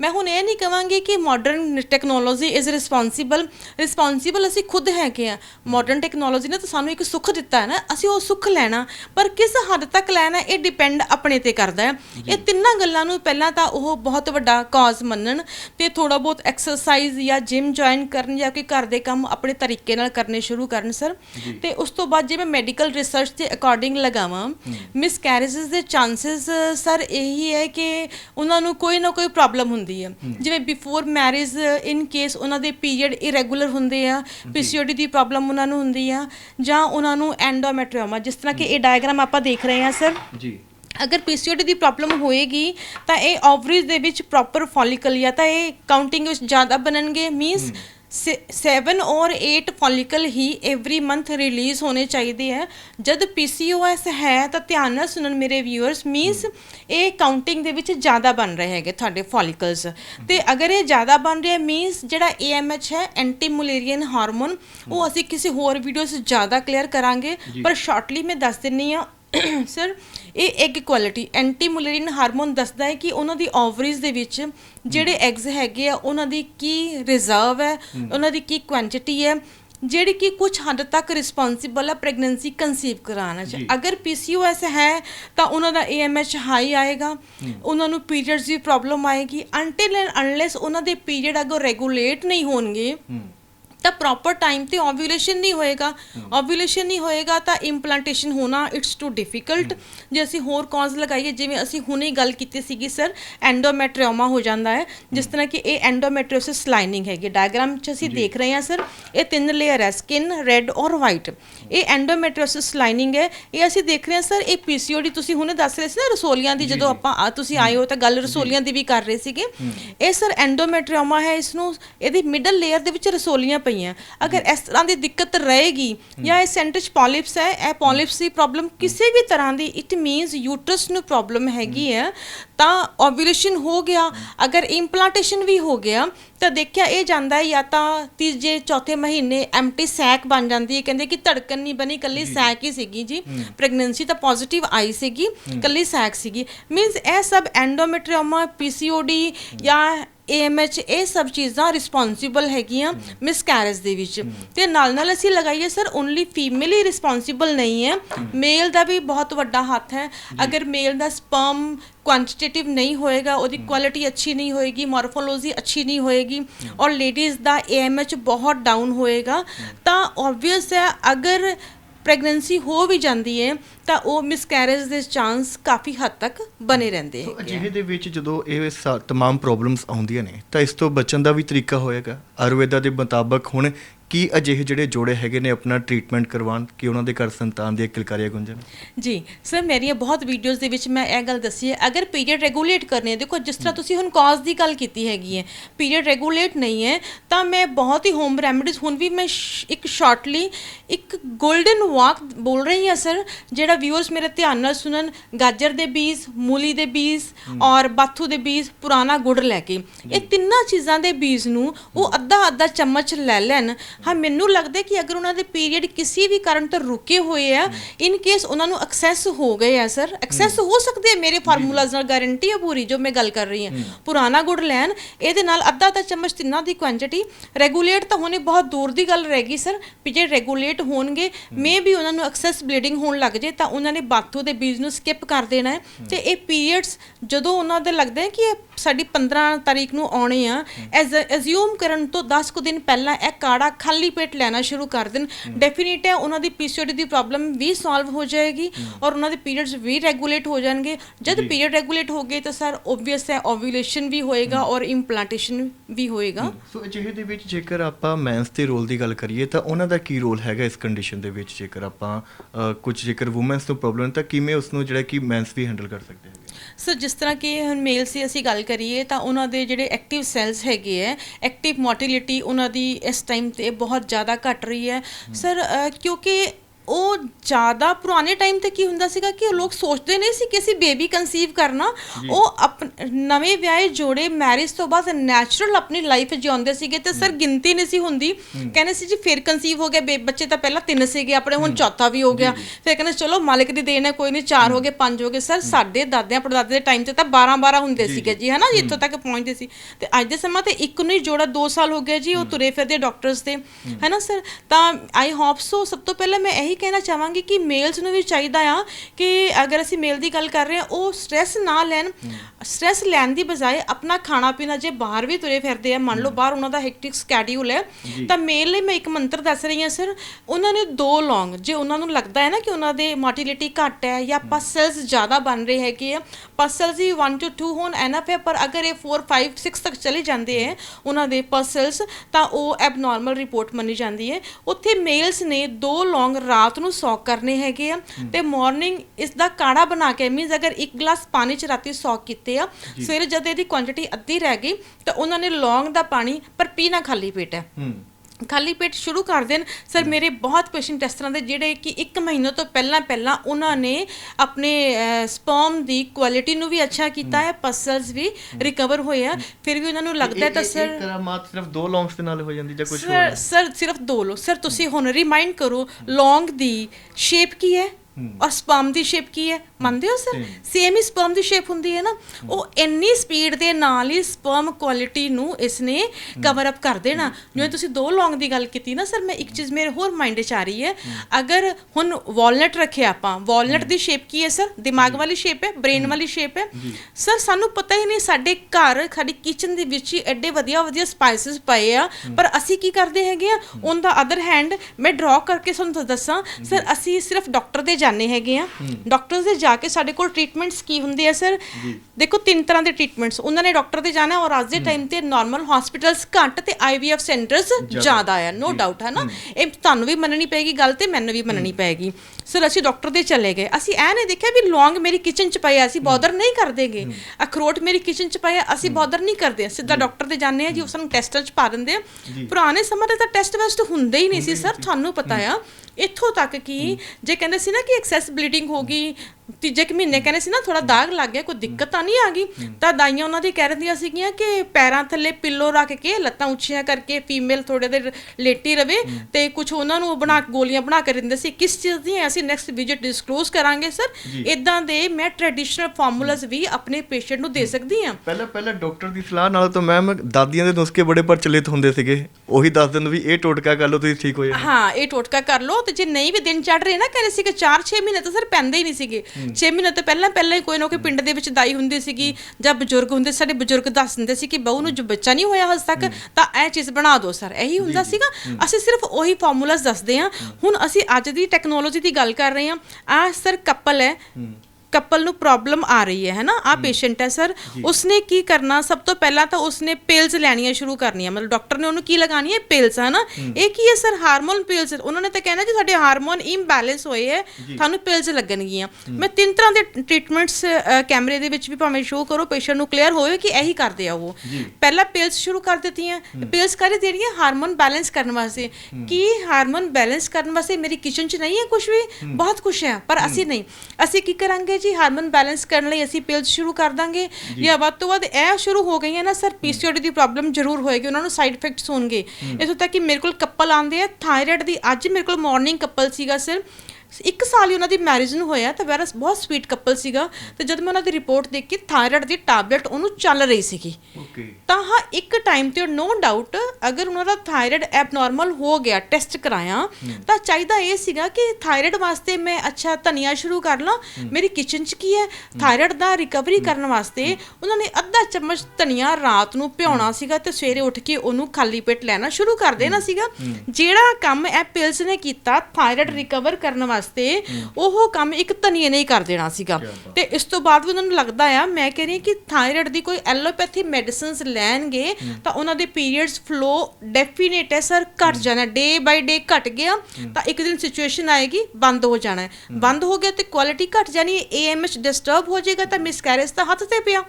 ਮੈਂ ਹੁਣ ਇਹ ਨਹੀਂ ਕਹਾਂਗੀ ਕਿ modern technology is responsible responsible ਅਸੀਂ ਖੁਦ ਹੈਗੇ ਆ। ਮਾਡਰਨ ਟੈਕਨੋਲੋਜੀ ਨੇ ਤਾਂ ਸਾਨੂੰ ਇੱਕ ਸੁੱਖ ਦਿੱਤਾ ਹੈ ਨਾ ਅਸੀਂ ਉਹ ਸੁੱਖ ਲੈਣਾ ਪਰ ਕਿਸ ਹੱਦ ਤੱਕ ਲੈਣਾ ਇਹ ਡਿਪੈਂਡ ਆਪਣੇ ਤੇ ਕਰਦਾ ਹੈ। ਇਹ ਤਿੰਨਾਂ ਗੱਲਾਂ ਨੂੰ ਪਹਿਲਾਂ ਤਾਂ ਉਹ ਬਹੁਤ ਵੱਡਾ ਕਾਜ਼ ਮੰਨਣ ਤੇ ਥੋੜਾ ਬਹੁਤ ਐਕਸਰਸਾਈਜ਼ ਜਾਂ ਜਿਮ ਜੁਆਇਨ ਕਰਨ ਜਾਂ ਕੋਈ ਘਰ ਦੇ ਕੰਮ ਆਪਣੇ ਤਰੀਕੇ ਨਾਲ ਕਰਨੇ ਸ਼ੁਰੂ ਕਰਨ ਸਰ। ਤੇ ਉਸ ਤੋਂ ਬਾਅਦ ਜੇ ਮੈਂ ਮੈਡੀਕਲ ਰਿਸਰਚ ਦੇ ਅਕੋਰਡਿੰਗ ਲਗਾਵਾਂ ਮਿਸਕੈਰੇजेस ਦੇ ਚਾਂਸਸ ਸਰ ਇਹੀ ਹੈ ਕਿ ਉਹਨਾਂ ਨੂੰ ਕੋਈ ਨਾ ਕੋਈ ਪ੍ਰੋਬਲਮ ਹੁੰਦੀ ਹੈ। ਜਿਵੇਂ ਬਿਫੋਰ ਮੈਰਿਜ ਇਨ ਕੇਸ ਉਹਨਾਂ ਦੇ ਪੀਰੀਅਡ ਇਰੈਗੂਲਰ ਹੁੰਦੇ ਆ ਪੀਸੀਓਡੀ ਦੀ ਪ੍ਰੋਬਲਮ ਉਹਨਾਂ ਨੂੰ ਹੁੰਦੀ ਆ ਜਾਂ ਉਹਨਾਂ ਨੂੰ ਐਂਡੋਮੈਟ੍ਰੀਓਮਾ ਜਿਸ ਤਰ੍ਹਾਂ ਕਿ ਇਹ ਡਾਇਗਰਾਮ ਆਪਾਂ ਦੇਖ ਰਹੇ ਹਾਂ ਸਰ ਜੀ। ਅਗਰ ਪੀਸੀਓਡੀ ਦੀ ਪ੍ਰੋਬਲਮ ਹੋਏਗੀ ਤਾਂ ਇਹ ਓਵਰੀਜ਼ ਦੇ ਵਿੱਚ ਪ੍ਰੋਪਰ ਫੋਲੀਕਲ ਜਾਂ ਤਾਂ ਇਹ ਕਾਊਂਟਿੰਗ ਵਿੱਚ ਜ਼ਿਆਦਾ ਬਣਨਗੇ ਮੀਨਸ 7 ਔਰ 8 ਫੋਲੀਕਲ ਹੀ ਏਵਰੀ ਮੰਥ ਰਿਲੀਜ਼ ਹੋਣੇ ਚਾਹੀਦੇ ਹੈ ਜਦ ਪੀਸੀਓਐਸ ਹੈ ਤਾਂ ਧਿਆਨ ਨਾਲ ਸੁਣਨ ਮੇਰੇ ਵਿਊਅਰਸ ਮੀਨਸ ਇਹ ਕਾਊਂਟਿੰਗ ਦੇ ਵਿੱਚ ਜ਼ਿਆਦਾ ਬਣ ਰਹੇ ਹੈਗੇ ਤੁਹਾਡੇ ਫੋਲੀਕਲਸ ਤੇ ਅਗਰ ਇਹ ਜ਼ਿਆਦਾ ਬਣ ਰਿਹਾ ਮੀਨਸ ਜਿਹੜਾ ਏਐਮਐਚ ਹੈ ਐਂਟੀ ਮਲੇਰੀਅਨ ਹਾਰਮੋਨ ਉਹ ਅਸੀਂ ਕਿਸੇ ਹੋਰ ਵੀਡੀਓ 'ਚ ਜ਼ਿਆਦਾ ਕਲੀਅਰ ਕਰਾਂਗੇ। ਪਰ ਸ਼ਾਰਟਲੀ ਮੈਂ ਦੱਸ ਦਿੰਨੀ ਆ (coughs) ਸਰ ਇਹ egg quality anti Mullerian hormone ਦੱਸਦਾ ਹੈ ਕਿ ਉਹਨਾਂ ਦੀ ਓਵਰੀਜ਼ ਦੇ ਵਿੱਚ ਜਿਹੜੇ ਐਗਸ ਹੈਗੇ ਆ ਉਹਨਾਂ ਦੀ ਕੀ ਰਿਜ਼ਰਵ ਹੈ ਉਹਨਾਂ ਦੀ ਕੀ ਕੁਆਂਟੀਟੀ ਹੈ ਜਿਹੜੀ ਕਿ ਕੁਝ ਹੱਦ ਤੱਕ ਰਿਸਪੌਂਸਿਬਲ ਹੈ ਪ੍ਰੈਗਨੈਂਸੀ ਕਨਸੀਵ ਕਰਾਉਣ ਚ ਅਗਰ ਪੀਸੀਓਐਸ ਹੈ ਤਾਂ ਉਹਨਾਂ ਦਾ ਏਐਮਐਚ ਹਾਈ ਆਏਗਾ ਉਹਨਾਂ ਨੂੰ ਪੀਰੀਅਡਸ ਦੀ ਪ੍ਰੋਬਲਮ ਆਏਗੀ। ਅੰਟਿਲ ਐਂਡ ਅਨਲੈਸ ਉਹਨਾਂ ਦੇ ਪੀਰੀਅਡ ਅਗਰ ਰੈਗੂਲੇਟ ਨਹੀਂ ਹੋਣਗੇ ਤਾਂ ਪ੍ਰੋਪਰ ਟਾਈਮ ਤੇ ਓਵੂਲੇਸ਼ਨ ਨਹੀਂ ਹੋਏਗਾ। ਓਵੂਲੇਸ਼ਨ ਨਹੀਂ ਹੋਏਗਾ ਤਾਂ ਇੰਪਲਾਂਟੇਸ਼ਨ ਹੋਣਾ ਇਟਸ ਟੂ ਡਿਫਿਕਲਟ ਜੇ ਅਸੀਂ ਹੋਰ ਕਾਜ਼ ਲਗਾਈਏ ਜਿਵੇਂ ਅਸੀਂ ਹੁਣੇ ਗੱਲ ਕੀਤੀ ਸੀਗੀ ਸਰ ਐਂਡੋਮੈਟ੍ਰੀਓਮਾ ਹੋ ਜਾਂਦਾ ਹੈ ਜਿਸ ਤਰ੍ਹਾਂ ਕਿ ਇਹ ਐਂਡੋਮੈਟ੍ਰੀਓਸਿਸ ਲਾਈਨਿੰਗ ਹੈਗੀ। ਡਾਇਗਰਾਮ 'ਚ ਅਸੀਂ ਦੇਖ ਰਹੇ ਹਾਂ ਸਰ ਇਹ ਤਿੰਨ ਲੇਅਰ ਹੈ ਸਕਿਨ ਰੈੱਡ ਔਰ ਵਾਈਟ ਇਹ ਐਂਡੋਮੈਟ੍ਰੀਓਸਿਸ ਲਾਈਨਿੰਗ ਹੈ। ਇਹ ਅਸੀਂ ਦੇਖ ਰਹੇ ਹਾਂ ਸਰ ਇਹ ਪੀਸੀਓਡੀ ਤੁਸੀਂ ਹੁਣੇ ਦੱਸ ਰਹੇ ਸੀ ਨਾ ਰਸੋਲੀਆਂ ਦੀ ਜਦੋਂ ਆਪਾਂ ਆ ਤੁਸੀਂ ਆਏ ਹੋ ਤਾਂ ਗੱਲ ਰਸੋਲੀਆਂ ਦੀ ਵੀ ਕਰ ਰਹੇ ਸੀਗੇ। ਇਹ ਸਰ ਐਂਡੋਮੈਟ੍ਰੀਓਮਾ ਹੈ ਇਸ ਨੂੰ ਇਹਦੀ ਮਿਡਲ ਲੇਅਰ ਦੇ ਵਿੱਚ ਰਸੋਲੀਆਂ ਪਈਆਂ ਅਗਰ ਇਸ ਤਰ੍ਹਾਂ ਦੀ ਦਿੱਕਤ ਰਹੇਗੀ ਜਾਂ ਇਹ ਸੈਂਟਰ 'ਚ ਪੋਲਿਪਸ ਹੈ ਇਹ ਪੋਲਿਪਸ ਦੀ ਪ੍ਰੋਬਲਮ ਕਿਸੇ ਵੀ ਤਰ੍ਹਾਂ ਦੀ ਇਟ ਮੀਨਸ ਯੂਟਰਸ ਨੂੰ ਪ੍ਰੋਬਲਮ ਹੈਗੀ ਹੈ। ਤਾਂ ਓਵੂਲੇਸ਼ਨ ਹੋ ਗਿਆ। ਅਗਰ ਇੰਪਲਾਂਟੇਸ਼ਨ ਵੀ ਹੋ ਗਿਆ ਤਾਂ ਦੇਖਿਆ ਇਹ ਜਾਂਦਾ ਹੈ ਜਾਂ ਤਾਂ ਤੀਜੇ ਚੌਥੇ ਮਹੀਨੇ ਐਮਟੀ ਸੈਕ ਬਣ ਜਾਂਦੀ ਹੈ। ਕਹਿੰਦੇ ਕਿ ਧੜਕਣ ਨਹੀਂ ਬਣੀ ਕੱਲੀ ਸੈਕ ਹੀ ਸੀਗੀ ਜੀ। ਪ੍ਰੈਗਨੈਂਸੀ ਤਾਂ ਪੋਜ਼ਿਟਿਵ ਆਈ ਸੀਗੀ ਕੱਲੀ ਸੈਕ ਸੀਗੀ। ਮੀਨਸ ਇਹ ਸਭ ਐਂਡੋਮੈਟ੍ਰੀਓਮਾ ਪੀਸੀਓਡੀ ਜਾਂ ਏਐਮਐਚ ਇਹ ਸਭ ਚੀਜ਼ਾਂ ਰਿਸਪੌਂਸਿਬਲ ਹੈਗੀਆਂ ਮਿਸਕੈਰੇਜ ਦੇ ਵਿੱਚ। ਤੇ ਨਾਲ ਨਾਲ ਅਸੀਂ ਲਗਾਈਏ ਸਰ ਓਨਲੀ ਫੀਮੇਲ ਹੀ ਰਿਸਪੌਂਸਿਬਲ ਨਹੀਂ ਹੈ। ਮੇਲ ਦਾ ਵੀ ਬਹੁਤ ਵੱਡਾ ਹੱਥ ਹੈ। ਅਗਰ ਮੇਲ ਦਾ ਸਪਰਮ ਕੁਆਂਟੀਟੇਟਿਵ ਨਹੀਂ ਹੋਏਗਾ, ਉਹਦੀ ਕੁਆਲਿਟੀ ਅੱਛੀ ਨਹੀਂ ਹੋਏਗੀ ਮਾਰਫੋਲੋਜੀ ਅੱਛੀ ਨਹੀਂ ਹੋਏਗੀ ਔਰ ਲੇਡੀਜ਼ ਦਾ ਏਐਮਐਚ ਬਹੁਤ ਡਾਊਨ ਹੋਏਗਾ। ਤਾਂ ਆਬਵੀਅਸ ਹੈ, ਅਗਰ ਪ੍ਰੈਗਨੈਂਸੀ ਹੋ ਵੀ ਜਾਂਦੀ ਹੈ ਤਾਂ ਉਹ ਮਿਸਕੈਰੇਜ ਦੇ ਚਾਂਸ ਕਾਫੀ ਹੱਦ ਤੱਕ ਬਣੇ ਰਹਿੰਦੇ ਆ। ਅਜਿਹੇ ਦੇ ਵਿੱਚ ਜਦੋਂ ਇਹ ਸਾ- ਤਮਾਮ ਪ੍ਰੋਬਲਮਸ ਆਉਂਦੀਆਂ ਨੇ ਤਾਂ ਇਸ ਤੋਂ ਬਚਣ ਦਾ ਵੀ ਤਰੀਕਾ ਹੋਏਗਾ ਆਯੁਰਵੇਦਾ ਦੇ ਮੁਤਾਬਕ ਹੁਣ ਕੀ ਅਜਿਹੇ ਜਿਹੜੇ ਜੋੜੇ ਹੈਗੇ ਨੇ ਆਪਣਾ ਟ੍ਰੀਟਮੈਂਟ ਕਰਵਾਉਣ ਕਿ ਉਹਨਾਂ ਦੇ ਘਰ ਸੰਤਾਨ ਦੀਆਂ ਕਿਲਕਾਰੀਆਂ ਗੁੰਜਣ ਜੀ ਸਰ ਮੇਰੀਆਂ ਬਹੁਤ ਵੀਡੀਓਜ਼ ਦੇ ਵਿੱਚ ਮੈਂ ਇਹ ਗੱਲ ਦੱਸੀ ਹੈ ਅਗਰ ਪੀਰੀਅਡ ਰੈਗੂਲੇਟ ਕਰਨੇ ਦੇਖੋ ਜਿਸ ਤਰ੍ਹਾਂ ਤੁਸੀਂ ਹੁਣ ਕਾਜ਼ ਦੀ ਗੱਲ ਕੀਤੀ ਹੈਗੀ ਹੈ ਪੀਰੀਅਡ ਰੈਗੂਲੇਟ ਨਹੀਂ ਹੈ ਤਾਂ ਮੈਂ ਬਹੁਤ ਹੀ ਹੋਮ ਰੈਮਡੀਜ਼ ਹੁਣ ਵੀ ਮੈਂ ਇੱਕ ਸ਼ਾਰਟਲੀ ਇੱਕ 골ਡਨ ਵਾਕ ਬੋਲ ਰਹੀ ਹਾਂ ਸਰ ਜਿਹੜਾ ਵਿਊਅਰਸ ਮੇਰੇ ਧਿਆਨ ਨਾਲ ਸੁਣਨ ਗਾਜਰ ਦੇ ਬੀਜ ਮੂਲੀ ਦੇ ਬੀਜ ਔਰ ਬਾਥੂ ਦੇ ਬੀਜ ਪੁਰਾਣਾ ਗੁੜ ਲੈ ਕੇ। ਇਹ ਤਿੰਨਾਂ ਚੀਜ਼ਾਂ ਦੇ ਬੀਜ ਨੂੰ ਉਹ ਅੱਧਾ ਅੱਧਾ ਚਮਚ ਲੈ ਲੈਣ ਹਾਂ ਮੈਨੂੰ ਲੱਗਦਾ ਕਿ ਅਗਰ ਉਹਨਾਂ ਦੇ ਪੀਰੀਅਡ ਕਿਸੇ ਵੀ ਕਾਰਨ ਤੋਂ ਰੁਕੇ ਹੋਏ ਆ ਇਨ ਕੇਸ ਉਹਨਾਂ ਨੂੰ ਐਕਸੈਸ ਹੋ ਗਏ ਆ ਸਰ ਐਕਸੈਸ ਹੋ। ਸਕਦੇ ਆ ਮੇਰੇ ਫਾਰਮੂਲਾਜ਼ ਨਾਲ ਗਾਰੰਟੀ ਹੈ ਪੂਰੀ ਜੋ ਮੈਂ ਗੱਲ ਕਰ ਰਹੀ ਹਾਂ। ਪੁਰਾਣਾ ਗੁੜ ਲੈਣ ਇਹਦੇ ਨਾਲ ਅੱਧਾ ਅੱਧਾ ਚਮਚ ਤਿੰਨਾਂ ਦੀ ਕੁਆਂਟੀਟੀ ਰੈਗੂਲੇਟ ਤਾਂ ਹੋਣੀ ਬਹੁਤ ਦੂਰ ਦੀ ਗੱਲ ਰਹੇਗੀ ਸਰ ਵੀ ਜੇ ਰੈਗੂਲੇਟ ਹੋਣਗੇ ਮੇ ਵੀ ਉਹਨਾਂ ਨੂੰ ਐਕਸੈਸ ਬਲੀਡਿੰਗ ਹੋਣ ਲੱਗ ਜੇ ਤਾਂ ਉਹਨਾਂ ਨੇ ਬਾਥੂ ਦੇ ਬੀਜ ਨੂੰ ਸਕਿਪ ਕਰ ਦੇਣਾ ਹੈ। ਤੇ ਇਹ ਪੀਰੀਅਡਸ ਜਦੋਂ ਉਹਨਾਂ ਦੇ ਲੱਗਦਾ ਹੈ ਕਿ ਇਹ ਸਾਡੀ 15 ਤਾਰੀਖ ਨੂੰ ਆਉਣੇ ਆ ਐਜ਼ ਅਜ਼ਿਊਮ ਕਰਨ ਤੋਂ 10 ਕੁ ਦਿਨ ਪਹਿਲਾਂ ਇਹ ਕਾੜਾ ਖਾ ਖਾਲੀ ਪੇਟ ਲੈਣਾ ਸ਼ੁਰੂ ਕਰ ਦੇਣ। ਡੈਫੀਨਿਟ ਹੈ ਉਹਨਾਂ ਦੀ ਪੀਸੀਓਡੀ ਦੀ ਪ੍ਰੋਬਲਮ ਵੀ ਸੋਲਵ ਹੋ ਜਾਏਗੀ ਔਰ ਉਹਨਾਂ ਦੇ ਪੀਰੀਅਡਸ ਵੀ ਰੈਗੂਲੇਟ ਹੋ ਜਾਣਗੇ। ਜਦ ਪੀਰੀਅਡ ਰੈਗੂਲੇਟ ਹੋ ਗਏ ਤਾਂ ਸਰ ਓਬਵੀਅਸ ਹੈ ਓਵੂਲੇਸ਼ਨ ਵੀ ਹੋਏਗਾ ਔਰ ਇੰਪਲਾਂਟੇਸ਼ਨ ਵੀ ਹੋਏਗਾ। ਸੋ ਅਜਿਹੇ ਦੇ ਵਿੱਚ ਜੇਕਰ ਆਪਾਂ ਮੈਂਸ ਦੇ ਰੋਲ ਦੀ ਗੱਲ ਕਰੀਏ ਤਾਂ ਉਹਨਾਂ ਦਾ ਕੀ ਰੋਲ ਹੈਗਾ ਇਸ ਕੰਡੀਸ਼ਨ ਦੇ ਵਿੱਚ? ਜੇਕਰ ਆਪਾਂ ਕੁਝ ਜੇਕਰ ਔਮਨਸ ਨੂੰ ਪ੍ਰੋਬਲਮ ਤਾਂ ਕਿਵੇਂ ਉਸ ਨੂੰ ਜਿਹੜਾ ਕਿ ਮੈਂਸ ਵੀ ਹੈਂਡਲ ਕਰ ਸਕਦੇ ਹੈਗੇ? ਸਰ ਜਿਸ ਤਰ੍ਹਾਂ ਕਿ ਹੁਣ ਮੇਲ ਸੀ ਅਸੀਂ ਗੱਲ ਕਰੀਏ ਤਾਂ ਉਹਨਾਂ ਦੇ ਜਿਹੜੇ ਐਕਟਿਵ ਸੈਲਸ ਹੈਗੇ ਹੈ ਐਕਟਿਵ ਮੋਟਿਲਿਟੀ ਉਹਨਾਂ ਦੀ ਇਸ ਟਾਈਮ ਤੇ ਬਹੁਤ ਜ਼ਿਆਦਾ ਘਟ ਰਹੀ ਹੈ। ਸਰ ਕਿਉਂਕਿ ਉਹ ਜ਼ਿਆਦਾ ਪੁਰਾਣੇ ਟਾਈਮ ਤੇ ਕੀ ਹੁੰਦਾ ਸੀਗਾ ਕਿ ਉਹ ਲੋਕ ਸੋਚਦੇ ਨਹੀਂ ਸੀ ਕਿ ਅਸੀਂ ਬੇਬੀ ਕਨਸੀਵ ਕਰਨਾ। ਉਹ ਅਪ- ਨਵੇਂ ਵਿਆਹੇ ਜੋੜੇ ਮੈਰਿਜ ਤੋਂ ਬਾਅਦ ਨੈਚੁਰਲ ਆਪਣੀ ਲਾਈਫ ਜਿਉਂਦੇ ਸੀਗੇ ਤੇ ਸਰ ਗਿਣਤੀ ਨਹੀਂ ਸੀ ਹੁੰਦੀ। ਕਹਿੰਦੇ ਸੀ ਜੀ ਫਿਰ ਕਨਸੀਵ ਹੋ ਗਿਆ ਬੇ- ਬੱਚੇ ਤਾਂ ਪਹਿਲਾਂ ਤਿੰਨ ਸੀਗੇ ਆਪਣੇ ਹੁਣ ਚੌਥਾ ਵੀ ਹੋ ਗਿਆ। ਫਿਰ ਕਹਿੰਦੇ ਚਲੋ ਮਾਲਕ ਦੀ ਦੇਣ ਹੈ ਕੋਈ ਨਹੀਂ ਚਾਰ ਹੋ। ਗਏ ਪੰਜ ਹੋ ਗਏ। ਸਰ ਸਾਡੇ ਦਾਦਿਆਂ ਪੜਦਾਦੇ ਦੇ ਟਾਈਮ ਤੇ ਤਾਂ 12 12 ਹੁੰਦੇ ਸੀਗੇ ਜੀ। ਹਨਾ? ਇੱਥੋਂ ਤੱਕ ਪਹੁੰਚਦੇ ਸੀ। ਤੇ ਅੱਜ ਦੇ ਸਮਾਂ ਤੇ ਇੱਕ ਨੂੰ ਹੀ ਜੋੜਾ 2 ਸਾਲ ਹੋ ਗਿਆ ਜੀ ਉਹ ਤੁਰੇ ਫਿਰਦੇ ਡਾਕਟਰਸ ਤੇ। ਹੈਨਾ ਸਰ? ਤਾਂ ਆਈ ਹੋਪ ਸੋ ਸਭ ਤੋਂ ਪਹਿਲਾਂ ਮੈਂ ਇਹੀ ਕਹਿਣਾ ਚਾਹਾਂਗੀ ਕਿ ਮੇਲਸ ਨੂੰ ਵੀ ਚਾਹੀਦਾ ਆ ਕਿ ਅਗਰ ਅਸੀਂ ਮੇਲ ਦੀ ਗੱਲ ਕਰ ਰਹੇ ਹਾਂ ਉਹ ਸਟ੍ਰੈਸ ਨਾ ਲੈਣ। ਸਟ੍ਰੈਸ ਲੈਣ ਦੀ ਬਜਾਏ ਆਪਣਾ ਖਾਣਾ ਪੀਣਾ ਜੇ ਬਾਹਰ ਵੀ ਤੁਰੇ ਫਿਰਦੇ ਆ ਮੰਨ ਲਓ ਬਾਹਰ ਉਹਨਾਂ ਦਾ ਹੈਕਟਿਕ ਸਕੇਡਿਊਲ ਹੈ ਤਾਂ ਮੇਲ ਲਈ ਮੈਂ ਇੱਕ ਮੰਤਰ ਦੱਸ ਰਹੀ ਹਾਂ ਸਰ ਉਹਨਾਂ ਨੇ ਦੋ ਲੌਂਗ ਜੇ ਉਹਨਾਂ ਨੂੰ ਲੱਗਦਾ ਹੈ ਨਾ ਕਿ ਉਹਨਾਂ ਦੇ ਮੋਟਿਲਿਟੀ ਘੱਟ ਹੈ ਜਾਂ ਪਸਲਸ ਜ਼ਿਆਦਾ ਬਣ ਰਹੇ ਹੈਗੇ ਆ ਪਸਲਸ ਹੀ 1 ਟੂ 2 ਹੋਣ ਐਨਫ ਹੈ ਪਰ ਅਗਰ ਇਹ 4 5 6 ਤੱਕ ਚਲੇ ਜਾਂਦੇ ਹੈ ਉਹਨਾਂ ਦੇ ਪਸਲਸ ਤਾਂ ਉਹ ਐਬਨੋਰਮਲ ਰਿਪੋਰਟ ਮੰਨੀ ਜਾਂਦੀ ਹੈ। ਉੱਥੇ ਮੇਲਸ ਨੇ ਦੋ ਲੌਂਗ ਰਾਤ ਨੂੰ ਸੌਕ ਕਰਨੇ ਹੈਗੇ ਆ ਤੇ ਮਾਰਨਿੰਗ ਇਸ ਦਾ ਕਾੜਾ ਬਣਾ ਕੇ ਮੀਨਸ ਅਗਰ ਇੱਕ ਗਲਾਸ ਪਾਣੀ ਚ ਰਾਤੀ ਸੌਕ ਕੀਤੇ ਆ ਸਵੇਰੇ ਜਦ ਇਹਦੀ ਕੁਆਂਟੀਟੀ ਅੱਧੀ ਰਹਿ ਗਈ ਤਾਂ ਉਹਨਾਂ ਨੇ ਲੌਂਗ ਦਾ ਪਾਣੀ ਪਰ ਪੀਣਾ ਖਾਲੀ ਪੇਟ ਹੈ। ਹੂੰ। ਖਾਲੀ ਪੇਟ ਸ਼ੁਰੂ ਕਰ ਦੇਣ। ਸਰ ਮੇਰੇ ਬਹੁਤ ਪੇਸ਼ੈਂਟ ਇਸ ਤਰ੍ਹਾਂ ਦੇ ਜਿਹੜੇ ਕਿ 1 ਮਹੀਨੇ ਤੋਂ ਪਹਿਲਾਂ ਪਹਿਲਾਂ ਉਹਨਾਂ ਨੇ ਆਪਣੇ ਸਪਰਮ ਦੀ ਕੁਆਲਿਟੀ ਨੂੰ ਵੀ ਅੱਛਾ ਕੀਤਾ ਹੈ ਪਸਲਸ ਵੀ ਰਿਕਵਰ ਹੋਏ ਆ। ਫਿਰ ਵੀ ਉਹਨਾਂ ਨੂੰ ਲੱਗਦਾ ਹੈ ਤਾਂ ਸਰ ਤਰ੍ਹਾਂ ਮਾਤ ਸਿਰਫ ਦੋ ਲੌਂਗਸ ਦੇ ਨਾਲ ਹੋ ਜਾਂਦੀ ਜਾਂ ਕੁਝ ਸਰ ਸਰ ਸਿਰਫ ਦੋ ਲੋ ਸਰ ਤੁਸੀਂ ਹੁਣ ਰਿਮਾਈਂਡ ਕਰੋ ਲੌਂਗ ਦੀ ਸ਼ੇਪ ਕੀ ਹੈ? ਔਰ ਸਪਰਮ ਦੀ ਸ਼ੇਪ ਕੀ ਹੈ? ਮੰਨਦੇ ਹੋ ਸਰ ਸੇਮ ਹੀ ਸਪਰਮ ਦੀ ਸ਼ੇਪ ਹੁੰਦੀ ਹੈ ਨਾ? ਉਹ ਇੰਨੀ ਸਪੀਡ ਦੇ ਨਾਲ ਹੀ ਸਪਰਮ ਕੁਆਲਿਟੀ ਨੂੰ ਇਸਨੇ ਕਵਰ ਅਪ ਕਰ ਦੇਣਾ। ਜਿਵੇਂ ਤੁਸੀਂ ਦੋ ਲੌਂਗ ਦੀ ਗੱਲ ਕੀਤੀ ਨਾ ਸਰ ਮੈਂ ਇੱਕ ਚੀਜ਼ ਮੇਰੇ ਹੋਰ ਮਾਈਂਡ 'ਚ ਆ ਰਹੀ ਹੈ। ਅਗਰ ਹੁਣ ਵਾਲਨਟ ਰੱਖਿਆ ਆਪਾਂ ਵਾਲਨਟ ਦੀ ਸ਼ੇਪ ਕੀ ਹੈ ਸਰ ਦਿਮਾਗ ਵਾਲੀ ਸ਼ੇਪ ਹੈ? ਬ੍ਰੇਨ ਵਾਲੀ ਸ਼ੇਪ ਹੈ? ਸਰ ਸਾਨੂੰ ਪਤਾ ਹੀ ਨਹੀਂ ਸਾਡੇ ਘਰ ਸਾਡੀ ਕਿਚਨ ਦੇ ਵਿੱਚ ਹੀ ਐਡੇ ਵਧੀਆ ਵਧੀਆ ਸਪਾਈਸਸ ਪਏ ਆ। ਪਰ ਅਸੀਂ ਕੀ ਕਰਦੇ ਹੈਗੇ ਆ? ਔਨ ਦਾ ਅਦਰ ਹੈਂਡ ਮੈਂ ਡਰਾ ਕਰਕੇ ਤੁਹਾਨੂੰ ਦੱਸਾਂ। ਸਰ ਅਸੀਂ ਸਿਰਫ ਡਾਕਟਰ ਦੇ ਜਾਣੇ ਹੈਗੇ ਆ। ਡਾਕਟਰਸ ਦੇ ਜਾ ਕੇ ਸਾਡੇ ਕੋਲ ਟ੍ਰੀਟਮੈਂਟਸ ਕੀ ਹੁੰਦੇ ਆ ਸਰ ਦੇਖੋ ਤਿੰਨ ਤਰ੍ਹਾਂ ਦੇ ਟ੍ਰੀਟਮੈਂਟਸ ਉਹਨਾਂ ਨੇ ਡਾਕਟਰ ਦੇ ਜਾਣਾ ਔਰ ਅੱਜ ਦੇ ਟਾਈਮ ਤੇ ਨਾਰਮਲ ਹਸਪੀਟਲਸ ਘੱਟ ਤੇ ਆਈਵੀਐਫ ਸੈਂਟਰਸ ਜ਼ਿਆਦਾ। ਆ ਨੋ ਡਾਊਟ ਹੈ ਨਾ? ਇਹ ਤੁਹਾਨੂੰ ਵੀ ਮੰਨਣੀ ਪਏਗੀ ਗੱਲ ਤੇ ਮੈਨੂੰ ਵੀ ਮੰਨਣੀ ਪਏਗੀ। ਸਰ ਅਸੀਂ ਡਾਕਟਰ ਦੇ ਚਲੇ ਗਏ। ਅਸੀਂ ਐ ਨਹੀਂ ਦੇਖਿਆ ਵੀ ਲੌਂਗ ਮੇਰੀ ਕਿਚਨ ਚ ਪਿਆ ਅਸੀਂ ਬੌਦਰ ਨਹੀਂ ਕਰਦੇਗੇ ਅਖਰੋਟ ਮੇਰੀ ਕਿਚਨ ਚ ਪਿਆ ਅਸੀਂ ਬੌਦਰ ਨਹੀਂ ਕਰਦੇ। ਸਿੱਧਾ ਡਾਕਟਰ ਦੇ ਜਾਂਦੇ ਆ ਜੀ ਉਸ ਨੂੰ ਟੈਸਟਾਂ ਚ ਪਾ ਦਿੰਦੇ ਆ। ਪੁਰਾਣੇ ਸਮੇਂ ਤੇ ਤਾਂ ਟੈਸਟ ਵੈਸਟ ਹੁੰਦੇ ਹੀ ਨਹੀਂ ਸੀ ਸਰ ਤੁਹਾਨੂੰ ਪਤਾ ਆ ਇੱਥੋਂ ਤੱਕ ਕਿ ਜੇ ਕਹਿੰਦੇ ਸੀ ਨਾ ਕਿ ਐਕਸੈਸ ਬਲੀਡਿੰਗ ਹੋ ਗਈ ਤੀਜੇ ਕੁ ਮਹੀਨੇ ਕਹਿੰਦੇ ਸੀ ਨਾ ਥੋੜਾ ਦਾਗ ਲੱਗ ਗਿਆ ਕੋਈ ਦਿੱਕਤ ਤਾਂ ਨਹੀਂ ਆ ਗਈ। ਤਾਂ ਦਾਈਆਂ ਉਹਨਾਂ ਦੀ ਕਹਿ ਰਹੀਆਂ ਸੀਗੀਆਂ ਕਿ ਪੈਰਾਂ ਥੱਲੇ ਪਿੱਲੋ ਰੱਖ ਕੇ ਲੱਤਾਂ ਉੱਚੀਆਂ ਕਰਕੇ ਫੀਮੇਲ ਥੋੜੇ ਦੇ ਲੇਟੀ ਰਵੇ ਤੇ ਕੁਝ ਉਹਨਾਂ ਨੂੰ ਬਣਾ ਗੋਲੀਆਂ ਬਣਾ ਕੇ ਦਿੰਦੇ ਸੀ। ਕਿਸ ਚੀਜ਼ ਦੀਆਂ ਅਸੀਂ ਨੈਕਸਟ ਵਿਜ਼ਿਟ ਡਿਸਕਲੋਜ਼ ਕਰਾਂਗੇ ਸਰ ਇਦਾਂ ਦੇ ਮੈਂ ਟ੍ਰੈਡੀਸ਼ਨਲ ਫਾਰਮੂਲਾਸ ਵੀ ਆਪਣੇ ਪੇਸ਼ੈਂਟ ਨੂੰ ਦੇ ਸਕਦੀ ਹਾਂ। ਪਹਿਲਾਂ ਪਹਿਲਾਂ ਡਾਕਟਰ ਦੀ ਸਲਾਹ ਨਾਲ ਤਾਂ ਮੈਮ ਦਾਦੀਆਂ ਦੇ ਨੁਸਖੇ ਬੜੇ ਪ੍ਰਚਲਿਤ ਹੁੰਦੇ ਸੀਗੇ। ਉਹੀ ਦੱਸ ਦਿੰਦੇ ਵੀ ਇਹ ਟੋਟਕਾ ਕਰ ਲਓ ਤੁਸੀਂ ਠੀਕ ਹੋ ਜਾਣਾ। ਹਾਂ ਇਹ ਟੋਟਕਾ ਕਰ ਲਓ ਤੇ ਜੇ ਨਹੀਂ ਵੀ ਦਿਨ ਚੜ ਰਹੇ ਨਾ ਕਹਿੰਦੇ ਸੀ ਕਿ 4-6 ਮਹੀਨੇ ਤਾਂ ਸਰ ਪੈਂਦੇ ਹੀ ਨਹੀਂ ਸੀਗੇ। 6 ਮਹੀਨੇ ਤੋਂ ਪਹਿਲਾਂ ਪਹਿਲਾਂ ਹੀ ਕੋਈ ਨਾ ਕੋਈ ਪਿੰਡ ਦੇ ਵਿੱਚ ਦਾਈ ਹੁੰਦੀ ਸੀਗੀ ਜਾਂ ਬਜ਼ੁਰਗ ਹੁੰਦੇ ਸਾਡੇ ਬਜ਼ੁਰਗ ਦੱਸ ਦਿੰਦੇ ਸੀ ਕਿ ਬਹੂ ਨੂੰ ਜੋ ਬੱਚਾ ਨਹੀਂ ਹੋਇਆ ਹਜੇ ਤੱਕ ਤਾਂ ਇਹ ਚੀਜ਼ ਬਣਾ ਦਿਓ ਸਰ। ਇਹੀ ਹੁੰਦਾ ਸੀਗਾ। ਅਸੀਂ ਸਿਰਫ ਉਹੀ ਫਾਰਮੂਲਾਸ ਦੱਸਦੇ ਹਾਂ। ਹੁਣ ਅਸੀਂ ਅੱਜ ਦੀ ਟੈਕਨੋਲੋਜੀ ਦੀ ਗੱਲ ਕਰ ਰਹੇ ਹਾਂ। ਆ ਸਰ ਕਪਲ ਹੈ। ਕਪਲ ਨੂੰ ਪ੍ਰੋਬਲਮ ਆ ਰਹੀ ਹੈ ਹੈਨਾ? ਆ ਪੇਸ਼ੈਂਟ ਹੈ ਸਰ ਉਸਨੇ ਕੀ ਕਰਨਾ? ਸਭ ਤੋਂ ਪਹਿਲਾਂ ਤਾਂ ਉਸਨੇ ਪਿਲਸ ਲੈਣੀਆਂ ਸ਼ੁਰੂ ਕਰਨੀਆਂ। ਮਤਲਬ ਡਾਕਟਰ ਨੇ ਉਹਨੂੰ ਕੀ ਲਗਾਣੀ ਹੈ ਪਿਲਸ ਹੈਨਾ? ਇਹ ਕੀ ਹੈ ਸਰ ਹਾਰਮੋਨ ਪਿਲਸ ਉਹਨਾਂ ਨੇ ਤਾਂ ਕਹਿਣਾ ਜੀ ਸਾਡੇ ਹਾਰਮੋਨ ਇੰਬੈਲੈਂਸ ਹੋਏ ਹੈ ਤੁਹਾਨੂੰ ਪਿਲਸ ਲੱਗਣਗੀਆਂ। ਮੈਂ ਤਿੰਨ ਤਰ੍ਹਾਂ ਦੇ ਟ੍ਰੀਟਮੈਂਟਸ ਕੈਮਰੇ ਦੇ ਵਿੱਚ ਵੀ ਭਾਵੇਂ ਸ਼ੋਅ ਕਰੋ ਪੇਸ਼ੈਂਟ ਨੂੰ ਕਲੀਅਰ ਹੋਵੇ ਕਿ ਇਹੀ ਕਰਦੇ ਆ ਉਹ। ਪਹਿਲਾਂ ਪਿਲਸ ਸ਼ੁਰੂ ਕਰ ਦਿੱਤੀਆਂ। ਪਿਲਸ ਕਰੇ ਦੇਣੀਆਂ ਹਾਰਮੋਨ ਬੈਲੈਂਸ ਕਰਨ ਵਾਸਤੇ। ਕੀ ਹਾਰਮੋਨ ਬੈਲੈਂਸ ਕਰਨ ਵਾਸਤੇ? ਮੇਰੀ ਕਿਚਨ 'ਚ ਨਹੀਂ ਹੈ ਕੁਝ ਵੀ। ਬਹੁਤ ਕੁਝ ਹੈ ਪਰ ਅਸੀਂ ਨਹੀਂ। ਅਸੀਂ ਕੀ ਕਰਾਂਗੇ ਜੀ ਹਾਰਮੋਨ ਬੈਲੈਂਸ ਕਰਨ ਲਈ ਅਸੀਂ ਪਿਲਸ ਸ਼ੁਰੂ ਕਰ ਦਾਂਗੇ ਜਾਂ। ਵੱਧ ਤੋਂ ਵੱਧ ਇਹ ਸ਼ੁਰੂ ਹੋ ਗਈਆਂ ਨਾ ਸਰ ਪੀਸੀਓਡੀ ਦੀ ਪ੍ਰੋਬਲਮ ਜ਼ਰੂਰ ਹੋਏਗੀ ਉਹਨਾਂ ਨੂੰ ਸਾਈਡ ਇਫੈਕਟਸ ਹੋਣਗੇ। ਇਥੋਂ ਤੱਕ ਕਿ ਮੇਰੇ ਕੋਲ ਕੱਪਲ ਆਉਂਦੇ ਆ ਥਾਇਰਾਇਡ ਦੀ ਅੱਜ ਮੇਰੇ ਕੋਲ ਮਾਰਨਿੰਗ ਕੱਪਲ ਸੀਗਾ ਸਰ। ਇੱਕ ਸਾਲ ਹੀ ਉਹਨਾਂ ਦੀ ਮੈਰਿਜ ਨੂੰ ਹੋਇਆ ਤਾਂ ਵੈਰਾ ਬਹੁਤ ਸਵੀਟ ਕਪਲ ਸੀਗਾ ਤੇ ਜਦ ਮੈਂ ਉਹਨਾਂ ਦੀ ਰਿਪੋਰਟ ਦੇਖੀ ਥਾਇਰਾਇਡ ਦੀ ਟੈਬਲੇਟ ਉਹਨੂੰ ਚੱਲ ਰਹੀ ਸੀਗੀ। ਓਕੇ ਤਾਂ ਹਾਂ ਇੱਕ ਟਾਈਮ ਤੇ ਨੋ ਡਾਊਟ ਅਗਰ ਉਹਨਾਂ ਦਾ ਥਾਇਰਾਇਡ ਐਬਨੋਰਮਲ ਹੋ ਗਿਆ ਟੈਸਟ ਕਰਾਇਆ ਤਾਂ ਚਾਹੀਦਾ ਇਹ ਸੀਗਾ ਕਿ ਥਾਇਰਾਇਡ ਵਾਸਤੇ ਮੈਂ ਅੱਛਾ ਧਨੀਆ ਸ਼ੁਰੂ ਕਰ ਲਾਂ ਮੇਰੀ ਕਿਚਨ 'ਚ ਕੀ ਹੈ? ਥਾਇਰਾਇਡ ਦਾ ਰਿਕਵਰੀ ਕਰਨ ਵਾਸਤੇ ਉਹਨਾਂ ਨੇ ਅੱਧਾ ਚਮਚ ਧਨੀਆ ਰਾਤ ਨੂੰ ਭਿਉਣਾ ਸੀਗਾ ਤੇ ਸਵੇਰੇ ਉੱਠ ਕੇ ਉਹਨੂੰ ਖਾਲੀ ਪੇਟ ਲੈਣਾ ਸ਼ੁਰੂ ਕਰ ਦੇਣਾ ਸੀਗਾ। ਜਿਹੜਾ ਕੰਮ ਇਹ ਪਿਲਸ ਨੇ ਕੀਤਾ ਥਾਇਰਾਇਡ ਰਿਕਵਰ ਕਰਨ ਵਾਸਤੇ ਉਹ ਕੰਮ ਇੱਕ ਧਨੀਏ ਨੇ ਹੀ ਕਰ ਦੇਣਾ ਸੀਗਾ। ਤੇ ਇਸ ਤੋਂ ਬਾਅਦ ਵੀ ਉਹਨਾਂ ਨੂੰ ਲੱਗਦਾ ਆ ਮੈਂ ਕਹਿ ਰਹੀ ਕਿ ਥਾਇਰਾਇਡ ਦੀ ਕੋਈ ਐਲੋਪੈਥੀ ਮੈਡੀਸਿਨਸ ਲੈਣਗੇ ਤਾਂ ਉਹਨਾਂ ਦੇ ਪੀਰੀਅਡਸ ਫਲੋ ਡੈਫੀਨੇਟ ਹੈ ਸਰ ਘਟ ਜਾਣਾ ਡੇ ਬਾਈ ਡੇ ਘਟ ਗਿਆ ਤਾਂ ਇੱਕ ਦਿਨ ਸਿਚੁਏਸ਼ਨ ਆਏਗੀ ਬੰਦ ਹੋ ਜਾਣਾ ਬੰਦ ਹੋ ਗਿਆ ਤੇ ਕੁਆਲਿਟੀ ਘਟ ਜਾਣੀ ਏਐਮਐਚ ਡਿਸਟਰਬ ਹੋ ਜਾਏਗਾ ਤਾਂ ਮਿਸਕੈਰੇਜ ਤਾਂ ਹੱਥ ਤੇ ਪਿਆ।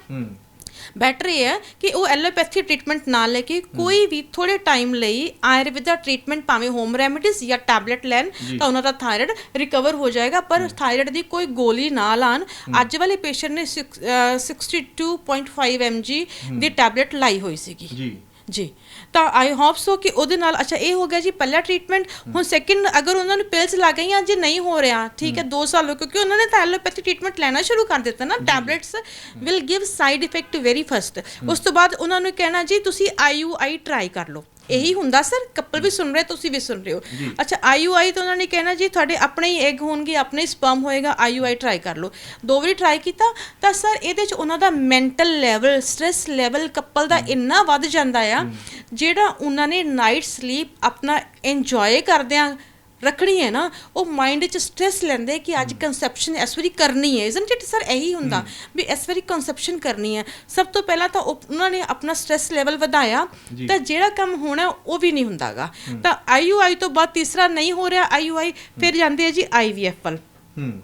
ਬੈਟਰ ਇਹ ਹੈ ਕਿ ਉਹ ਐਲੋਪੈਥੀ ਟ੍ਰੀਟਮੈਂਟ ਨਾ ਲੈ ਕੇ ਕੋਈ ਵੀ ਥੋੜੇ ਟਾਈਮ ਲਈ ਆਯੁਰਵੇਦਾ ਟ੍ਰੀਟਮੈਂਟ ਭਾਵੇਂ ਹੋਮ ਰੈਮੇਡੀਜ਼ ਜਾਂ ਟੈਬਲੇਟ ਲੈਣ ਤਾਂ ਉਹਨਾਂ ਦਾ ਥਾਇਰਾਇਡ ਰਿਕਵਰ ਹੋ ਜਾਏਗਾ। ਪਰ ਥਾਇਰਾਇਡ ਦੀ ਕੋਈ ਗੋਲੀ ਨਾ ਲਾਣ ਅੱਜ ਵਾਲੇ ਪੇਸ਼ੈਂਟ ਨੇ ਸਿਕਸ- ਅਹ 62.5 mg ਦੀ ਟੈਬਲੇਟ ਲਾਈ ਹੋਈ ਸੀਗੀ। ਜੀ। ਜੀ। ਤਾਂ ਆਈ ਹੋਪ ਸੋ ਕਿ ਉਹਦੇ ਨਾਲ ਅੱਛਾ ਇਹ ਹੋ ਗਿਆ ਜੀ ਪਹਿਲਾ ਟ੍ਰੀਟਮੈਂਟ ਹੁਣ ਸੈਕਿੰਡ ਅਗਰ ਉਹਨਾਂ ਨੂੰ ਪਿਲਸ ਲੱਗ ਗਈਆਂ ਜੇ ਨਹੀਂ ਹੋ ਰਿਹਾ ਠੀਕ ਹੈ 2 ਸਾਲ ਹੋ ਕਿਉਂਕਿ ਉਹਨਾਂ ਨੇ ਤਾਂ ਐਲੋਪੈਥੀ ਟ੍ਰੀਟਮੈਂਟ ਲੈਣਾ ਸ਼ੁਰੂ ਕਰ ਦਿੱਤਾ ਨਾ। Tablets will give side effect very first ਉਸ ਤੋਂ ਬਾਅਦ ਉਹਨਾਂ ਨੂੰ ਕਹਿਣਾ ਜੀ ਤੁਸੀਂ ਆਈਯੂਆਈ ਟਰਾਈ ਕਰ ਲਓ। ਇਹੀ ਹੁੰਦਾ ਸਰ ਕਪਲ ਵੀ ਸੁਣ ਰਹੇ ਤੁਸੀਂ ਵੀ ਸੁਣ ਰਹੇ ਹੋ। ਅੱਛਾ ਆਈਯੂਆਈ ਤਾਂ ਉਹਨਾਂ ਨੇ ਕਹਿਣਾ ਜੀ ਤੁਹਾਡੇ ਆਪਣੇ ਹੀ ਐਗ ਹੋਣਗੇ ਆਪਣੇ ਹੀ ਸਪਰਮ ਹੋਏਗਾ ਆਈਯੂਆਈ ਟਰਾਈ ਕਰ ਲਓ। ਦੋ ਵਾਰੀ ਟਰਾਈ ਕੀਤਾ ਤਾਂ ਸਰ ਇਹਦੇ ਚ ਉਹਨਾਂ ਦਾ mental level stress level couple ਦਾ ਇੰਨਾ ਵੱਧ ਜਾਂਦਾ ਆ ਜਿਹੜਾ ਉਹਨਾਂ ਨੇ ਨਾਈਟ ਸਲੀਪ ਆਪਣਾ ਇੰਜੋਏ ਕਰਦਿਆਂ ਰੱਖਣੀ ਹੈ ਨਾ ਉਹ ਮਾਈਂਡ 'ਚ ਸਟ੍ਰੈਸ ਲੈਂਦੇ ਕਿ ਅੱਜ ਕਨਸੈਪਸ਼ਨ ਇਸ ਵਾਰੀ ਕਰਨੀ ਹੈ ਇਜ਼ਨਟ ਇਟ ਸਰ ਇਹੀ ਹੁੰਦਾ ਵੀ ਇਸ ਵਾਰੀ ਕਨਸੈਪਸ਼ਨ ਕਰਨੀ ਹੈ। ਸਭ ਤੋਂ ਪਹਿਲਾਂ ਤਾਂ ਉਹ- ਉਹਨਾਂ ਨੇ ਆਪਣਾ ਸਟ੍ਰੈਸ ਲੈਵਲ ਵਧਾਇਆ ਤਾਂ ਜਿਹੜਾ ਕੰਮ ਹੋਣਾ ਉਹ ਵੀ ਨਹੀਂ ਹੁੰਦਾਗਾ। ਤਾਂ ਆਈਯੂਆਈ ਤੋਂ ਬਾਅਦ ਤੀਸਰਾ ਨਹੀਂ ਹੋ ਰਿਹਾ ਆਈਯੂਆਈ ਫਿਰ ਜਾਂਦੇ ਆ ਜੀ ਆਈਵੀਐਫ ਵੱਲ। ਹੂੰ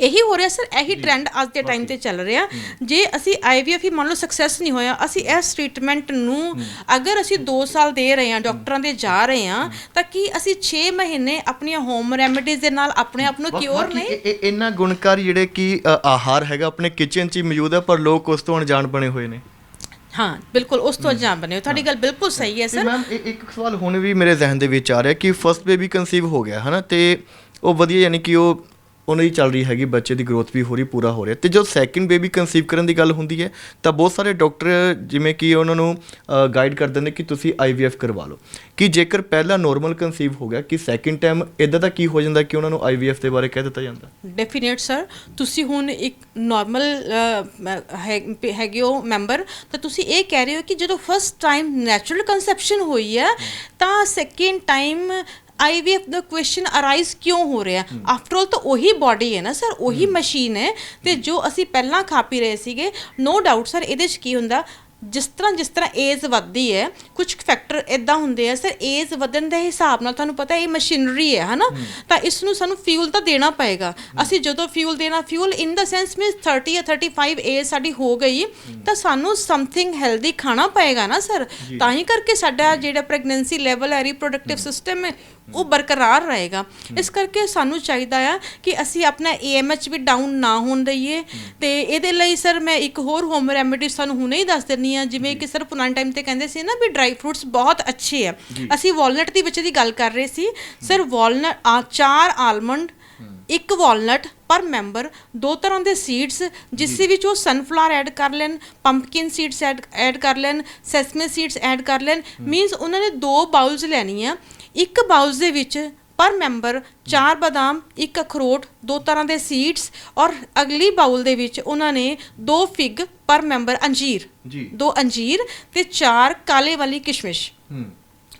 ਇਹੀ ਹੋ ਰਿਹਾ ਸਰ ਇਹੀ ਟ੍ਰੈਂਡ ਅੱਜ ਦੇ ਟਾਈਮ ਤੇ ਚੱਲ ਰਿਹਾ। ਜੇ ਅਸੀਂ ਆਈਵੀਐਫ ਹੀ ਮੰਨ ਲਓ ਸਕਸੈਸ ਨਹੀਂ ਹੋਇਆ ਅਸੀਂ ਇਸ ਟ੍ਰੀਟਮੈਂਟ ਨੂੰ ਅਗਰ ਅਸੀਂ 2 ਸਾਲ ਦੇ ਰਹੇ ਹਾਂ ਡਾਕਟਰਾਂ ਦੇ ਜਾ ਰਹੇ ਹਾਂ ਤਾਂ ਕੀ ਅਸੀਂ 6 ਮਹੀਨੇ ਆਪਣੀਆਂ ਹੋਮ ਰੈਮੇਡੀਜ਼ ਦੇ ਨਾਲ ਆਪਣੇ ਆਪ ਨੂੰ ਕਿਉਰ ਨਹੀਂ? ਇਹ- ਇਹ- ਇਹਨਾਂ ਗੁਣਕਾਰੀ ਜਿਹੜੇ ਕਿ ਆਹਾਰ ਹੈਗਾ ਆਪਣੇ ਕਿਚਨ 'ਚ ਹੀ ਮੌਜੂਦ ਹੈ ਪਰ ਲੋਕ ਉਸ ਤੋਂ ਅਣਜਾਣ ਬਣੇ ਹੋਏ ਨੇ। ਹਾਂ ਬਿਲਕੁਲ ਉਸ ਤੋਂ ਜਾਂ ਬਣੇ। ਤੁਹਾਡੀ ਗੱਲ ਬਿਲਕੁਲ ਸਹੀ ਹੈ ਸਰ। ਮੈਮ ਇੱਕ ਸਵਾਲ ਹੁਣ ਵੀ ਮੇਰੇ ਜ਼ਿਹਨ ਦੇ ਵਿੱਚ ਆ ਰਿਹਾ ਕਿ ਫਰਸਟ ਬੇਬੀ ਕਨਸੀਵ ਹੋ ਗਿਆ ਹਨਾ? ਤੇ ਉਹ ਵਧੀਆ ਯਾਨੀ ਕਿ ਉਹ ਉਹਨਾਂ ਦੀ ਚੱਲ ਰਹੀ ਹੈਗੀ, ਬੱਚੇ ਦੀ ਗਰੋਥ ਵੀ ਹੋ ਰਹੀ, ਪੂਰਾ ਹੋ ਰਿਹਾ। ਤੇ ਜਦੋਂ ਸੈਕਿੰਡ ਬੇਬੀ ਕਨਸੀਵ ਕਰਨ ਦੀ ਗੱਲ ਹੁੰਦੀ ਹੈ, ਤਾਂ ਬਹੁਤ ਸਾਰੇ ਡਾਕਟਰ ਜਿਵੇਂ ਕਿ ਉਹਨਾਂ ਨੂੰ ਗਾਈਡ ਕਰ ਦਿੰਦੇ ਕਿ ਤੁਸੀਂ ਆਈਵੀਐਫ ਕਰਵਾ ਲਓ। ਕਿ ਜੇਕਰ ਪਹਿਲਾ ਨੋਰਮਲ ਕਨਸੀਵ ਹੋ ਗਿਆ, ਕਿ ਸੈਕਿੰਡ ਟਾਈਮ ਇਦਾਂ ਦਾ ਕੀ ਹੋ ਜਾਂਦਾ ਕਿ ਉਹਨਾਂ ਨੂੰ ਆਈਵੀਐਫ ਦੇ ਬਾਰੇ ਕਹਿ ਦਿੱਤਾ ਜਾਂਦਾ? ਡੈਫੀਨੇਟ ਸਰ ਤੁਸੀਂ ਹੁਣ ਇੱਕ ਨਾਰਮਲ ਹੈਗੇ ਹੋ ਮੈਂਬਰ ਤਾਂ ਤੁਸੀਂ ਇਹ ਕਹਿ ਰਹੇ ਹੋ ਕਿ ਜਦੋਂ ਫਸਟ ਟਾਈਮ ਨੈਚੁਰਲ ਕਨਸੈਪਸ਼ਨ ਹੋਈ ਹੈ, ਤਾਂ ਸੈਕਿੰਡ ਟਾਈਮ ਆਈਵੀਐਫ ਦਾ ਕੁਐਸਚਨ ਅਰਾਈਜ਼ ਕਿਉਂ ਹੋ ਰਿਹਾ? ਆਫਟਰ ਆਲ ਤਾਂ ਉਹੀ ਬਾਡੀ ਹੈ ਨਾ ਸਰ ਉਹੀ ਮਸ਼ੀਨ ਹੈ ਤੇ ਜੋ ਅਸੀਂ ਪਹਿਲਾਂ ਖਾ ਪੀ ਰਹੇ ਸੀਗੇ ਨੋ ਡਾਊਟ ਸਰ ਇਹਦੇ 'ਚ ਕੀ ਹੁੰਦਾ? ਜਿਸ ਤਰ੍ਹਾਂ ਜਿਸ ਤਰ੍ਹਾਂ ਏਜ ਵੱਧਦੀ ਹੈ ਕੁਝ ਫੈਕਟਰ ਇਦਾਂ ਹੁੰਦੇ ਆ ਸਰ ਏਜ ਵਧਣ ਦੇ ਹਿਸਾਬ ਨਾਲ ਤੁਹਾਨੂੰ ਪਤਾ ਇਹ ਮਸ਼ੀਨਰੀ ਹੈ ਹਨਾ? ਤਾਂ ਇਸ ਨੂੰ ਸਾਨੂੰ ਫਿਊਲ ਤਾਂ ਦੇਣਾ ਪਏਗਾ। ਅਸੀਂ ਜਦੋਂ ਫਿਊਲ ਦੇਣਾ fuel in the sense means 30 ਜਾਂ 35 ਏਜ ਸਾਡੀ ਹੋ ਗਈ ਤਾਂ ਸਾਨੂੰ ਸਮਥਿੰਗ ਹੈਲਦੀ ਖਾਣਾ ਪਏਗਾ ਨਾ ਸਰ ਤਾਂ ਹੀ ਕਰਕੇ ਸਾਡਾ ਜਿਹੜਾ ਪ੍ਰੈਗਨੈਂਸੀ ਲੈਵਲ ਹੈ ਰੀਪਰੋਡਕਟਿਵ ਸਿਸਟਮ ਹੈ ਉਹ ਬਰਕਰਾਰ ਰਹੇਗਾ। ਇਸ ਕਰਕੇ ਸਾਨੂੰ ਚਾਹੀਦਾ ਆ ਕਿ ਅਸੀਂ ਆਪਣਾ ਏਐਮਐਚ ਵੀ ਡਾਊਨ ਨਾ ਹੋਣ ਦਈਏ। ਤੇ ਇਹਦੇ ਲਈ ਸਰ ਮੈਂ ਇੱਕ ਹੋਰ ਹੋਮ ਰੈਮੇਡੀ ਤੁਹਾਨੂੰ ਹੁਣੇ ਹੀ ਦੱਸ ਦਿੰਨੀ ਆ ਜਿਵੇਂ ਕਿ ਸਰ ਪੁਰਾਣੇ ਟਾਈਮ ਤੇ ਕਹਿੰਦੇ ਸੀ ਨਾ ਵੀ ਡਰਾਈ ਫਰੂਟਸ ਬਹੁਤ ਅੱਛੇ ਆ। ਅਸੀਂ ਵਾਲਨਟ ਦੀ ਵਿੱਚ ਦੀ ਗੱਲ ਕਰ ਰਹੇ ਸੀ। ਸਰ ਵਾਲਨਟ ਆ ਚਾਰ ਆਲਮੰਡ ਇੱਕ ਵਾਲਨਟ ਪਰ ਮੈਂਬਰ ਦੋ ਤਰ੍ਹਾਂ ਦੇ ਸੀਡਸ ਜਿਸ ਵਿੱਚ ਉਹ ਸਨਫਲਾਵਰ ਐਡ ਕਰ ਲੈਣ ਪੰਪਕਿਨ ਸੀਡਸ ਐਡ ਐਡ ਕਰ ਲੈਣ ਸੈਸਮੇ ਸੀਡਸ ਐਡ ਕਰ ਲੈਣ। ਮੀਨਸ ਉਹਨਾਂ ਨੇ ਦੋ ਬਾਉਲਸ ਲੈਣੀ ਆ ਇੱਕ ਬਾਉਲਸ ਦੇ ਵਿੱਚ ਪਰ ਮੈਂਬਰ ਚਾਰ ਬਦਾਮ ਇੱਕ ਅਖਰੋਟ ਦੋ ਤਰ੍ਹਾਂ ਦੇ ਸੀਡਸ ਔਰ ਅਗਲੀ ਬਾਉਲ ਦੇ ਵਿੱਚ ਉਹਨਾਂ ਨੇ ਦੋ ਫਿਗ ਪਰ ਮੈਂਬਰ ਅੰਜੀਰ ਜੀ। ਦੋ ਅੰਜੀਰ ਤੇ ਚਾਰ ਕਾਲੇ ਵਾਲੀ ਕਿਸ਼ਮਿਸ਼। ਹੂੰ।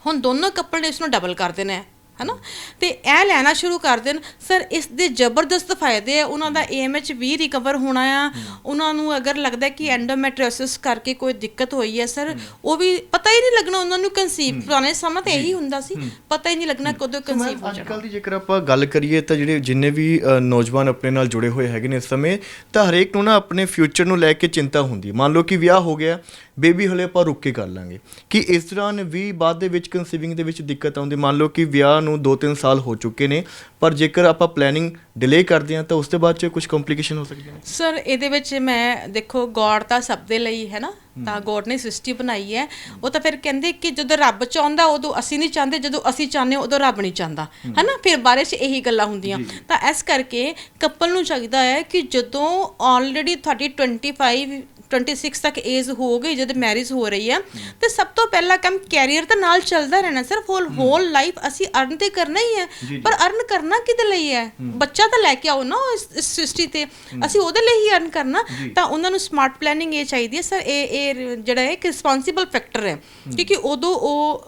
ਹੁਣ ਦੋਨੋਂ ਕੱਪੜੇ ਇਸ ਨੂੰ ਡਬਲ ਕਰ ਦੇਣਾ ਹੈ ਹਨਾ? ਤੇ ਇਹ ਲੈਣਾ ਸ਼ੁਰੂ ਕਰ ਦੇਣ। ਸਰ ਇਸ ਦੇ ਜ਼ਬਰਦਸਤ ਫਾਇਦੇ ਆ। ਉਹਨਾਂ ਦਾ ਏਐਮਐਚ ਵੀ ਰਿਕਵਰ ਹੋਣਾ ਆ। ਉਹਨਾਂ ਨੂੰ ਅਗਰ ਲੱਗਦਾ ਕਿ ਐਂਡੋਮੈਟ੍ਰਿਓਸਿਸ ਕਰਕੇ ਕੋਈ ਦਿੱਕਤ ਹੋਈ ਹੈ ਸਰ ਉਹ ਵੀ ਪਤਾ ਹੀ ਨਹੀਂ ਲੱਗਣਾ ਉਹਨਾਂ ਨੂੰ ਕਨਸੀਵ ਪੁਰਾਣੇ ਸਮਾਂ ਤੇ ਇਹੀ ਹੁੰਦਾ ਸੀ। ਪਤਾ ਹੀ ਨਹੀਂ ਲੱਗਣਾ ਕਦੋਂ ਕਨਸੀਵ ਹੋ ਜਾਣਾ। ਕੱਲ ਦੀ ਜੇਕਰ ਆਪਾਂ ਗੱਲ ਕਰੀਏ ਤਾਂ ਜਿਹੜੇ ਜਿੰਨੇ ਵੀ ਨੌਜਵਾਨ ਆਪਣੇ ਨਾਲ ਜੁੜੇ ਹੋਏ ਹੈਗੇ ਨੇ ਇਸ ਸਮੇਂ ਤਾਂ ਹਰੇਕ ਨੂੰ ਨਾ ਆਪਣੇ ਫਿਊਚਰ ਨੂੰ ਲੈ ਕੇ ਚਿੰਤਾ ਹੁੰਦੀ ਹੈ। ਮੰਨ ਲਓ ਕਿ ਵਿਆਹ ਹੋ ਗਿਆ ਬੇਬੀ ਹਲੇ ਆਪਾਂ ਰੁੱਕ ਕੇ ਕਰ ਲਾਂਗੇ। ਕਿ ਇਸ ਦੌਰਾਨ ਵੀ ਬਾਅਦ ਦੇ ਵਿੱਚ ਕਨਸੀਵਿੰਗ ਦੇ ਵਿੱਚ ਦਿੱਕਤ ਆਉਂਦੀ ਮੰਨ ਲਓ ਕਿ ਵਿਆਹ ਨੂੰ 2-3 ਸਾਲ ਹੋ ਚੁੱਕੇ ਨੇ ਪਰ ਜੇਕਰ ਆਪਾਂ ਪਲੈਨਿੰਗ ਡਿਲੇ ਕਰਦੇ ਹਾਂ ਤਾਂ ਉਸ ਤੋਂ ਬਾਅਦ ਚ ਕੁਝ ਕੰਪਲਿਕੇਸ਼ਨ ਹੋ ਸਕਦੀਆਂ ਨੇ ਸਰ ਇਹਦੇ ਵਿੱਚ ਮੈਂ ਦੇਖੋ ਗੋਡ ਤਾਂ ਸਭ ਦੇ ਲਈ ਹੈ ਨਾ ਤਾਂ ਗੋਡ ਨੇ ਸ੍ਰਿਸ਼ਟੀ ਬਣਾਈ ਹੈ। ਉਹ ਤਾਂ ਫਿਰ ਕਹਿੰਦੇ ਕਿ ਜਦੋਂ ਰੱਬ ਚਾਹੁੰਦਾ ਉਦੋਂ ਅਸੀਂ ਨਹੀਂ ਚਾਹੁੰਦੇ ਜਦੋਂ ਅਸੀਂ ਚਾਹੁੰਦੇ ਉਦੋਂ ਰੱਬ ਨਹੀਂ ਚਾਹੁੰਦਾ। ਹੈ। ਨਾ ਫਿਰ ਬਾਰੇ 'ਚ ਇਹੀ ਗੱਲਾਂ ਹੁੰਦੀਆਂ। ਤਾਂ ਇਸ ਕਰਕੇ ਕਪਲ ਨੂੰ ਚਾਹੀਦਾ ਹੈ ਕਿ ਜਦੋਂ ਆਲਰੇਡੀ ਤੁਹਾਡੀ 25 26 ਤੱਕ ਏਜ ਹੋ ਗਈ ਜਦ ਮੈਰਿਜ ਹੋ ਰਹੀ ਹੈ ਤੇ ਸਭ ਤੋਂ ਪਹਿਲਾ ਕੰਮ ਕੈਰੀਅਰ ਤਾਂ ਨਾਲ ਚੱਲਦਾ ਰਹਿਣਾ। ਸਰ ਹੋਲ ਹੋਲ ਲਾਈਫ ਅਸੀਂ ਅਰਨ ਤੇ ਕਰਨਾ ਹੀ ਹੈ ਪਰ ਅਰਨ ਕਰਨਾ ਕਿਹਦੇ ਲਈ ਹੈ। ਬੱਚਾ ਤਾਂ ਲੈ ਕੇ ਆਓ ਨਾ ਇਸ ਇਸ ਸ੍ਰਿਸ਼ਟੀ ਤੇ। ਅਸੀਂ ਉਹਦੇ ਲਈ ਹੀ ਅਰਨ ਕਰਨਾ। ਤਾਂ ਉਹਨਾਂ ਨੂੰ ਸਮਾਰਟ ਪਲੈਨਿੰਗ ਇਹ ਚਾਹੀਦੀ ਹੈ। ਸਰ ਇਹ ਇਹ ਜਿਹੜਾ ਹੈ ਇੱਕ ਰਿਸਪੌਂਸਿਬਲ ਫੈਕਟਰ ਹੈ। ਕਿਉਂਕਿ ਉਦੋਂ ਉਹ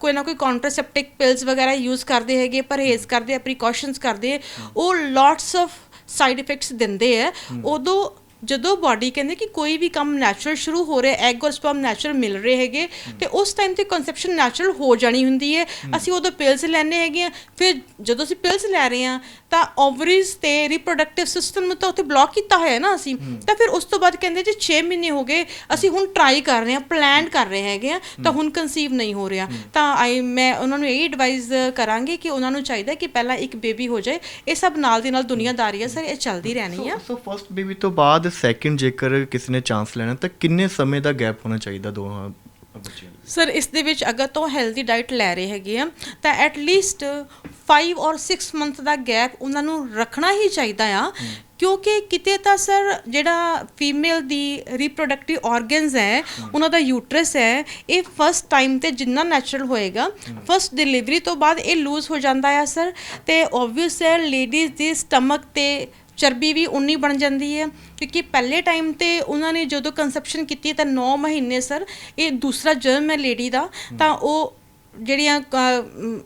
ਕੋਈ ਨਾ ਕੋਈ ਕੰਟਰਾਸੈਪਟਿਕ ਪਿਲਸ ਵਗੈਰਾ ਯੂਜ਼ ਕਰਦੇ ਹੈਗੇ ਪਰਹੇਜ਼ ਕਰਦੇ ਆ ਪ੍ਰੀਕਾਸ਼ਨਸ ਕਰਦੇ ਆ। ਉਹ ਲੋਟਸ ਆਫ ਸਾਈਡ ਇਫੈਕਟਸ ਦਿੰਦੇ ਆ। ਉਦੋਂ ਜਦੋਂ ਬਾਡੀ ਕਹਿੰਦੇ ਕਿ ਕੋਈ ਵੀ ਕੰਮ ਨੈਚੁਰਲ ਸ਼ੁਰੂ ਹੋ ਰਿਹਾ ਐਗ ਔਰ ਸਪਰਮ ਨੈਚੁਰਲ ਮਿਲ ਰਹੇ ਹੈਗੇ ਤੇ ਉਸ ਟਾਈਮ ਤੇ ਕਨਸੈਪਸ਼ਨ ਨੈਚੁਰਲ ਹੋ ਜਾਣੀ ਹੁੰਦੀ ਹੈ। ਅਸੀਂ ਉਦੋਂ ਪਿਲਸ ਲੈਣੇ ਹੈਗੇ ਆ ਫਿਰ ਜਦੋਂ ਅਸੀਂ ਪਿਲਸ ਲੈ ਰਹੇ ਆ ਤਾਂ ਓਵਰੀਜ਼ ਤੇ ਰਿਪਰੋਡਕਟਿਵ ਸਿਸਟਮ ਨੂੰ ਤਾਂ ਉੱਥੇ ਬਲੌਕ ਕੀਤਾ ਹੋਇਆ ਹੈ ਨਾ ਅਸੀਂ ਤਾਂ ਫਿਰ ਉਸ ਤੋਂ ਬਾਅਦ ਕਹਿੰਦੇ ਜੀ 6 ਮਹੀਨੇ ਹੋ ਗਏ ਅਸੀਂ ਹੁਣ ਟਰਾਈ ਕਰ ਰਹੇ ਹਾਂ ਪਲਾਨ ਕਰ ਰਹੇ ਹੈਗੇ ਆ ਤਾਂ ਹੁਣ ਕਨਸੀਵ ਨਹੀਂ ਹੋ ਰਿਹਾ। ਤਾਂ ਆਈ ਮੈਂ ਉਹਨਾਂ ਨੂੰ ਇਹ ਐਡਵਾਈਸ ਕਰਾਂਗੇ ਕਿ ਉਹਨਾਂ ਨੂੰ ਚਾਹੀਦਾ ਕਿ ਪਹਿਲਾਂ ਇੱਕ ਬੇਬੀ ਹੋ ਜਾਏ ਇਹ ਸਭ ਨਾਲ ਦੀ ਨਾਲ ਦੁਨੀਆਦਾਰੀ ਹੈ ਸਰ ਇਹ ਚੱਲਦੀ ਰਹਿਣੀ ਆ। ਸੋ ਫਰਸਟ ਬੇਬੀ ਤੋਂ ਬਾਅਦ ਸੈਕਿੰਡ ਜੇਕਰ ਕਿਸੇ ਨੇ ਚਾਂਸ ਲੈਣਾ ਤਾਂ ਕਿੰਨੇ ਸਮੇਂ ਦਾ ਗੈਪ ਹੋਣਾ ਚਾਹੀਦਾ ਦੋਹਾਂ ਬੱਚਿਆਂ ਸਰ ਇਸ ਦੇ ਵਿੱਚ ਅਗਰ ਤੋਂ ਹੈਲਦੀ ਡਾਈਟ ਲੈ ਰਹੇ ਹੈਗੇ ਆ ਤਾਂ ਐਟ ਲੀਸਟ 5 ਔਰ 6 ਮੰਥ ਦਾ ਗੈਪ ਉਹਨਾਂ ਨੂੰ ਰੱਖਣਾ ਹੀ ਚਾਹੀਦਾ ਆ ਕਿਉਂਕਿ ਕਿਤੇ ਤਾਂ ਸਰ ਜਿਹੜਾ ਫੀਮੇਲ ਦੀ ਰਿਪਰੋਡਕਟਿਵ ਆਰਗਨਸ ਹੈ ਉਹਨਾਂ ਦਾ ਯੂਟਰਸ ਹੈ ਇਹ ਫਸਟ ਟਾਈਮ ਤੇ ਜਿੰਨਾ ਨੈਚੁਰਲ ਹੋਏਗਾ ਫਸਟ ਡਿਲੀਵਰੀ ਤੋਂ ਬਾਅਦ ਇਹ ਲੂਜ਼ ਹੋ ਜਾਂਦਾ ਆ ਸਰ ਤੇ ਆਬਵੀਅਸ ਹੈ ਲੇਡੀਜ਼ ਦੀ ਸਟਮਕ ਤੇ ਚਰਬੀ ਵੀ ਉਨੀ ਬਣ ਜਾਂਦੀ ਹੈ, ਕਿਉਂਕਿ ਪਹਿਲੇ ਟਾਈਮ ਤੇ ਉਹਨਾਂ ਨੇ ਜਦੋਂ ਕੰਸੈਪਸ਼ਨ ਕੀਤੀ ਤਾਂ 9 ਮਹੀਨੇ ਸਰ ਇਹ ਦੂਸਰਾ ਜਨਮ ਹੈ ਲੇਡੀ ਦਾ, ਤਾਂ ਉਹ ਜਿਹੜੀਆਂ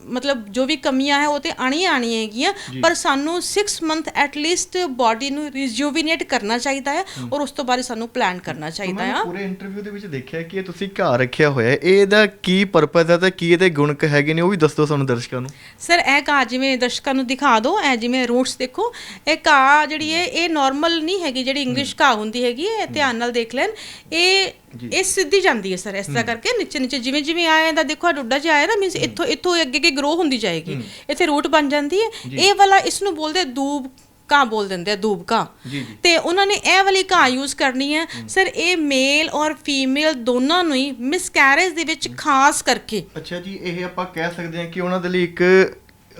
ਮਤਲਬ ਜੋ ਵੀ ਕਮੀਆਂ ਹੈ ਉਹ ਤੇ ਆਣੀਆਂ ਆਣੀਆਂ ਹੈਗੀਆਂ ਪਰ ਸਾਨੂੰ 6 ਮੰਥ ਐਟ ਲੀਸਟ ਬਾਡੀ ਨੂੰ ਰਿਜੂਵੀਨੇਟ ਕਰਨਾ ਚਾਹੀਦਾ ਹੈ ਔਰ ਉਸ ਤੋਂ ਬਾਅਦ ਸਾਨੂੰ ਪਲਾਨ ਕਰਨਾ ਚਾਹੀਦਾ ਆ। ਪੂਰੇ ਇੰਟਰਵਿਊ ਦੇ ਵਿੱਚ ਦੇਖਿਆ ਕਿ ਤੁਸੀਂ ਘਰ ਰੱਖਿਆ ਹੋਇਆ ਹੈ। ਇਹਦਾ ਕੀ ਪਰਪਸ ਹੈ ਤੇ ਕੀ ਇਹਦੇ ਗੁਣਕ ਹੈਗੇ ਨੇ ਉਹ ਵੀ ਦੱਸੋ ਸਾਨੂੰ ਦਰਸ਼ਕਾਂ ਨੂੰ। ਸਰ ਇਹ ਘਾਹ ਜਿਵੇਂ ਦਰਸ਼ਕਾਂ ਨੂੰ ਦਿਖਾ ਦਿਓ ਇਹ ਜਿਵੇਂ ਰੂਟਸ ਦੇਖੋ। ਇਹ ਘਾਹ ਜਿਹੜੀ ਹੈ ਇਹ ਨਾਰਮਲ ਨਹੀਂ ਹੈਗੀ ਜਿਹੜੀ ਇੰਗਲਿਸ਼ ਘਾਹ ਹੁੰਦੀ ਹੈਗੀ ਹੈ ਇਹ ਧਿਆਨ ਨਾਲ ਦੇਖ ਲੈਣ। ਇਹ ਇਹ ਸਿੱਧੀ ਜਾਂਦੀ ਹੈ ਸਰ ਇਸ ਤਰ੍ਹਾਂ ਕਰਕੇ ਨੀਚੇ ਨੀਚੇ ਜਿਵੇਂ ਜਿਵੇਂ ਆਇਆ ਇਹਦਾ ਦੇਖੋ ਡੁੱਡਾ ਜਿਹਾ ਆਇਆ ਨਾ ਮੀਨਸ ਇੱਥੋਂ ਇੱਥੋਂ ਅੱਗੇ ਅੱਗੇ ਗਰੋ ਹੁੰਦੀ ਜਾਏਗੀ। ਇੱਥੇ ਰੂਟ ਬਣ ਜਾਂਦੀ ਹੈ। ਇਹ ਵਾਲਾ ਇਸ ਨੂੰ ਬੋਲਦੇ ਦੂਬ ਘਾਹ ਬੋਲ ਦਿੰਦੇ ਆ ਦੂਬ ਜੀ। ਤੇ ਉਹਨਾਂ ਨੇ ਇਹ ਵਾਲੀ ਘਾਹ ਯੂਜ਼ ਕਰਨੀ ਹੈ। ਸਰ ਇਹ ਮੇਲ ਔਰ ਫੀਮੇਲ ਦੋਨਾਂ ਨੂੰ ਹੀ ਮਿਸਕੈਰੇਜ ਦੇ ਵਿੱਚ ਖਾਸ ਕਰਕੇ ਅੱਛਾ ਜੀ ਇਹ ਆਪਾਂ ਕਹਿ ਸਕਦੇ ਹਾਂ ਕਿ ਉਹਨਾਂ ਦੇ ਲਈ ਇੱਕ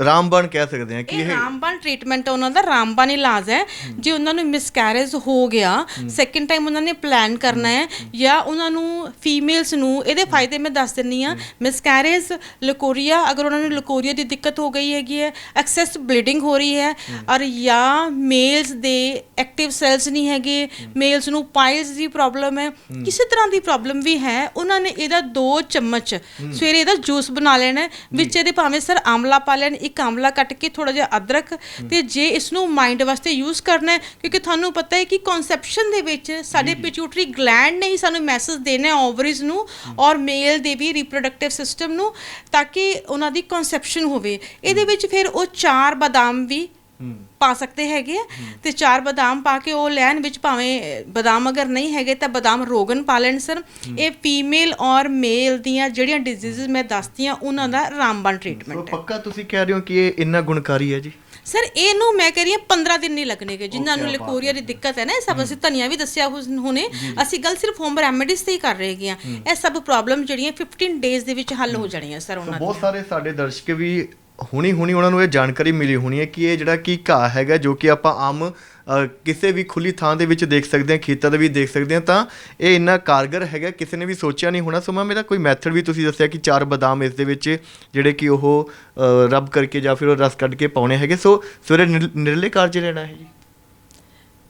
ਰਾਮਬਣ ਕਹਿ ਸਕਦੇ ਹਾਂ ਕਿ ਇਹ ਇਹ ਰਾਮਬਾਨ ਟ੍ਰੀਟਮੈਂਟ ਉਹਨਾਂ ਦਾ ਰਾਮਬਾਨ ਇਲਾਜ ਹੈ। ਜੇ ਉਹਨਾਂ ਨੂੰ ਮਿਸਕੈਰੇਜ ਹੋ ਗਿਆ ਸੈਕਿੰਡ ਟਾਈਮ ਉਹਨਾਂ ਨੇ ਪਲਾਨ ਕਰਨਾ ਹੈ ਜਾਂ ਉਹਨਾਂ ਨੂੰ ਫੀਮੇਲਸ ਨੂੰ ਇਹਦੇ ਫਾਇਦੇ ਮੈਂ ਦੱਸ ਦਿੰਨੀ ਆ ਮਿਸਕੈਰੇਜ ਲਕੋਰੀਆ ਅਗਰ ਉਹਨਾਂ ਨੂੰ ਲਕੋਰੀਆ ਦੀ ਦਿੱਕਤ ਹੋ ਗਈ ਹੈਗੀ ਹੈ ਐਕਸੈਸ ਬਲੀਡਿੰਗ ਹੋ ਰਹੀ ਹੈ ਔਰ ਜਾਂ ਮੇਲਸ ਦੇ ਐਕਟਿਵ ਸੈਲਸ ਨਹੀਂ ਹੈਗੇ ਮੇਲਸ ਨੂੰ ਪਾਈਲਸ ਦੀ ਪ੍ਰੋਬਲਮ ਹੈ। ਕਿਸੇ ਤਰ੍ਹਾਂ ਦੀ ਪ੍ਰੋਬਲਮ ਵੀ ਹੈ ਉਹਨਾਂ ਨੇ ਇਹਦਾ 2 ਚਮਚ ਸਵੇਰੇ ਇਹਦਾ ਜੂਸ ਬਣਾ ਲੈਣਾ ਹੈ। ਵਿੱਚ ਇਹਦੇ ਭਾਵੇਂ ਸਰ ਆਮਲਾ ਪਾ ਲੈਣ ਇੱਕ ਆਮਲਾ ਕੱਟ ਕੇ ਥੋੜਾ ਜਿਹਾ ਅਦਰਕ ਤੇ ਜੇ ਇਸ ਨੂੰ ਮਾਈਂਡ ਵਾਸਤੇ ਯੂਜ਼ ਕਰਨਾ ਹੈ ਕਿਉਂਕਿ ਤੁਹਾਨੂੰ ਪਤਾ ਹੈ ਕਿ ਕਨਸੈਪਸ਼ਨ ਦੇ ਵਿੱਚ ਸਾਡੇ ਪਿਟਿਊਟਰੀ ਗਲੈਂਡ ਨੇ ਹੀ ਸਾਨੂੰ ਮੈਸੇਜ ਦੇਣਾ ਹੈ ਓਵਰੀਜ਼ ਨੂੰ ਔਰ ਮੇਲ ਦੇ ਵੀ ਰਿਪਰੋਡਕਟਿਵ ਸਿਸਟਮ ਨੂੰ ਤਾਂ ਕਿ ਉਹਨਾਂ ਦੀ ਕਨਸੈਪਸ਼ਨ ਹੋਵੇ। ਇਹਦੇ ਵਿੱਚ ਫਿਰ ਉਹ ਚਾਰ ਬਾਦਾਮ ਵੀ ਪਾ ਸਕਦੇ ਹੈਗੇ ਤੇ ਚਾਰ ਬਦਾਮ ਪਾ ਕੇ ਉਹ ਲੈਣ ਵਿੱਚ ਭਾਵੇਂ ਬਦਾਮ ਅਗਰ ਨਹੀਂ ਹੈਗੇ ਤਾਂ ਬਦਾਮ ਰੋਗਨ ਪਾ ਲੈਣ ਸਰ। ਇਹ ਫੀਮੇਲ ਔਰ ਮੇਲ ਦੀਆਂ ਜਿਹੜੀਆਂ ਡਿਜ਼ੀਜ਼ਸ ਮੈਂ ਦੱਸਦੀ ਆ ਉਹਨਾਂ ਦਾ ਰਾਮਬਾਨ ਟ੍ਰੀਟਮੈਂਟ ਹੈ। ਪੱਕਾ ਤੁਸੀਂ ਕਹਿ ਰਹੇ ਹੋ ਕਿ ਇਹ ਇੰਨਾ ਗੁਣਕਾਰੀ ਹੈ ਜੀ? ਸਰ ਇਹਨੂੰ ਮੈਂ ਕਹਿ ਰਹੀ ਹਾਂ 15 ਦਿਨ ਨਹੀਂ ਲੱਗਣਗੇ। ਜਿਨ੍ਹਾਂ ਨੂੰ ਲਿਕੋਰੀਆ ਦੀ ਦਿੱਕਤ ਹੈ ਨਾ ਇਹ ਸਭ ਅਸੀਂ ਧਨੀਆ ਵੀ ਦੱਸਿਆ ਹੁਣੇ। ਅਸੀਂ ਗੱਲ ਸਿਰਫ ਹੋਮ ਰੈਮੇਡੀਜ਼ ਤੇ ਹੀ ਕਰ ਰਹੇ ਹੈਗੇ ਆ ਇਹ ਸਭ ਪ੍ਰੋਬਲਮ ਜਿਹੜੀਆਂ 15 ਡੇਜ਼ ਦੇ ਵਿੱਚ ਹੱਲ ਹੋ ਜਾਣੀਆਂ ਸਰ ਉਹਨਾਂ ਬਹੁਤ ਦੀਆਂ। ਸਾਰੇ ਸਾਡੇ ਦਰਸ਼ਕ ਵੀ ਹੁਣੀ ਹੁਣੀ ਉਹਨਾਂ ਨੂੰ ਇਹ ਜਾਣਕਾਰੀ ਮਿਲੀ ਹੋਣੀ ਹੈ ਕਿ ਇਹ ਜਿਹੜਾ ਕੀ ਘਾਹ ਹੈਗਾ ਜੋ ਕਿ ਆਪਾਂ ਆਮ ਕਿਸੇ ਵੀ ਖੁੱਲੀ ਥਾਂ ਦੇ ਵਿੱਚ ਦੇਖ ਸਕਦੇ ਹਾਂ, ਖੇਤਾਂ ਦੇ ਵੀ ਦੇਖ ਸਕਦੇ ਹਾਂ, ਤਾਂ ਇਹ ਇੰਨਾ ਕਾਰਗਰ ਹੈਗਾ, ਕਿਸੇ ਨੇ ਵੀ ਸੋਚਿਆ ਨਹੀਂ ਹੋਣਾ। ਸੋ ਮੈਂ ਮੇਰਾ ਕੋਈ ਮੈਥਡ ਵੀ ਤੁਸੀਂ ਦੱਸਿਆ ਕਿ ਚਾਰ ਬਦਾਮ ਇਸ ਦੇ ਵਿੱਚ ਜਿਹੜੇ ਕਿ ਉਹ ਰਬ ਕਰਕੇ ਜਾਂ ਫਿਰ ਉਹ ਰਸ ਕੱਢ ਕੇ ਪਾਉਣੇ ਹੈਗੇ। ਸੋ ਸਵੇਰੇ ਨਿਰ- ਨਿਰਲੇ ਕਾਰਜ ਲੈਣਾ ਹੈ ਜੀ।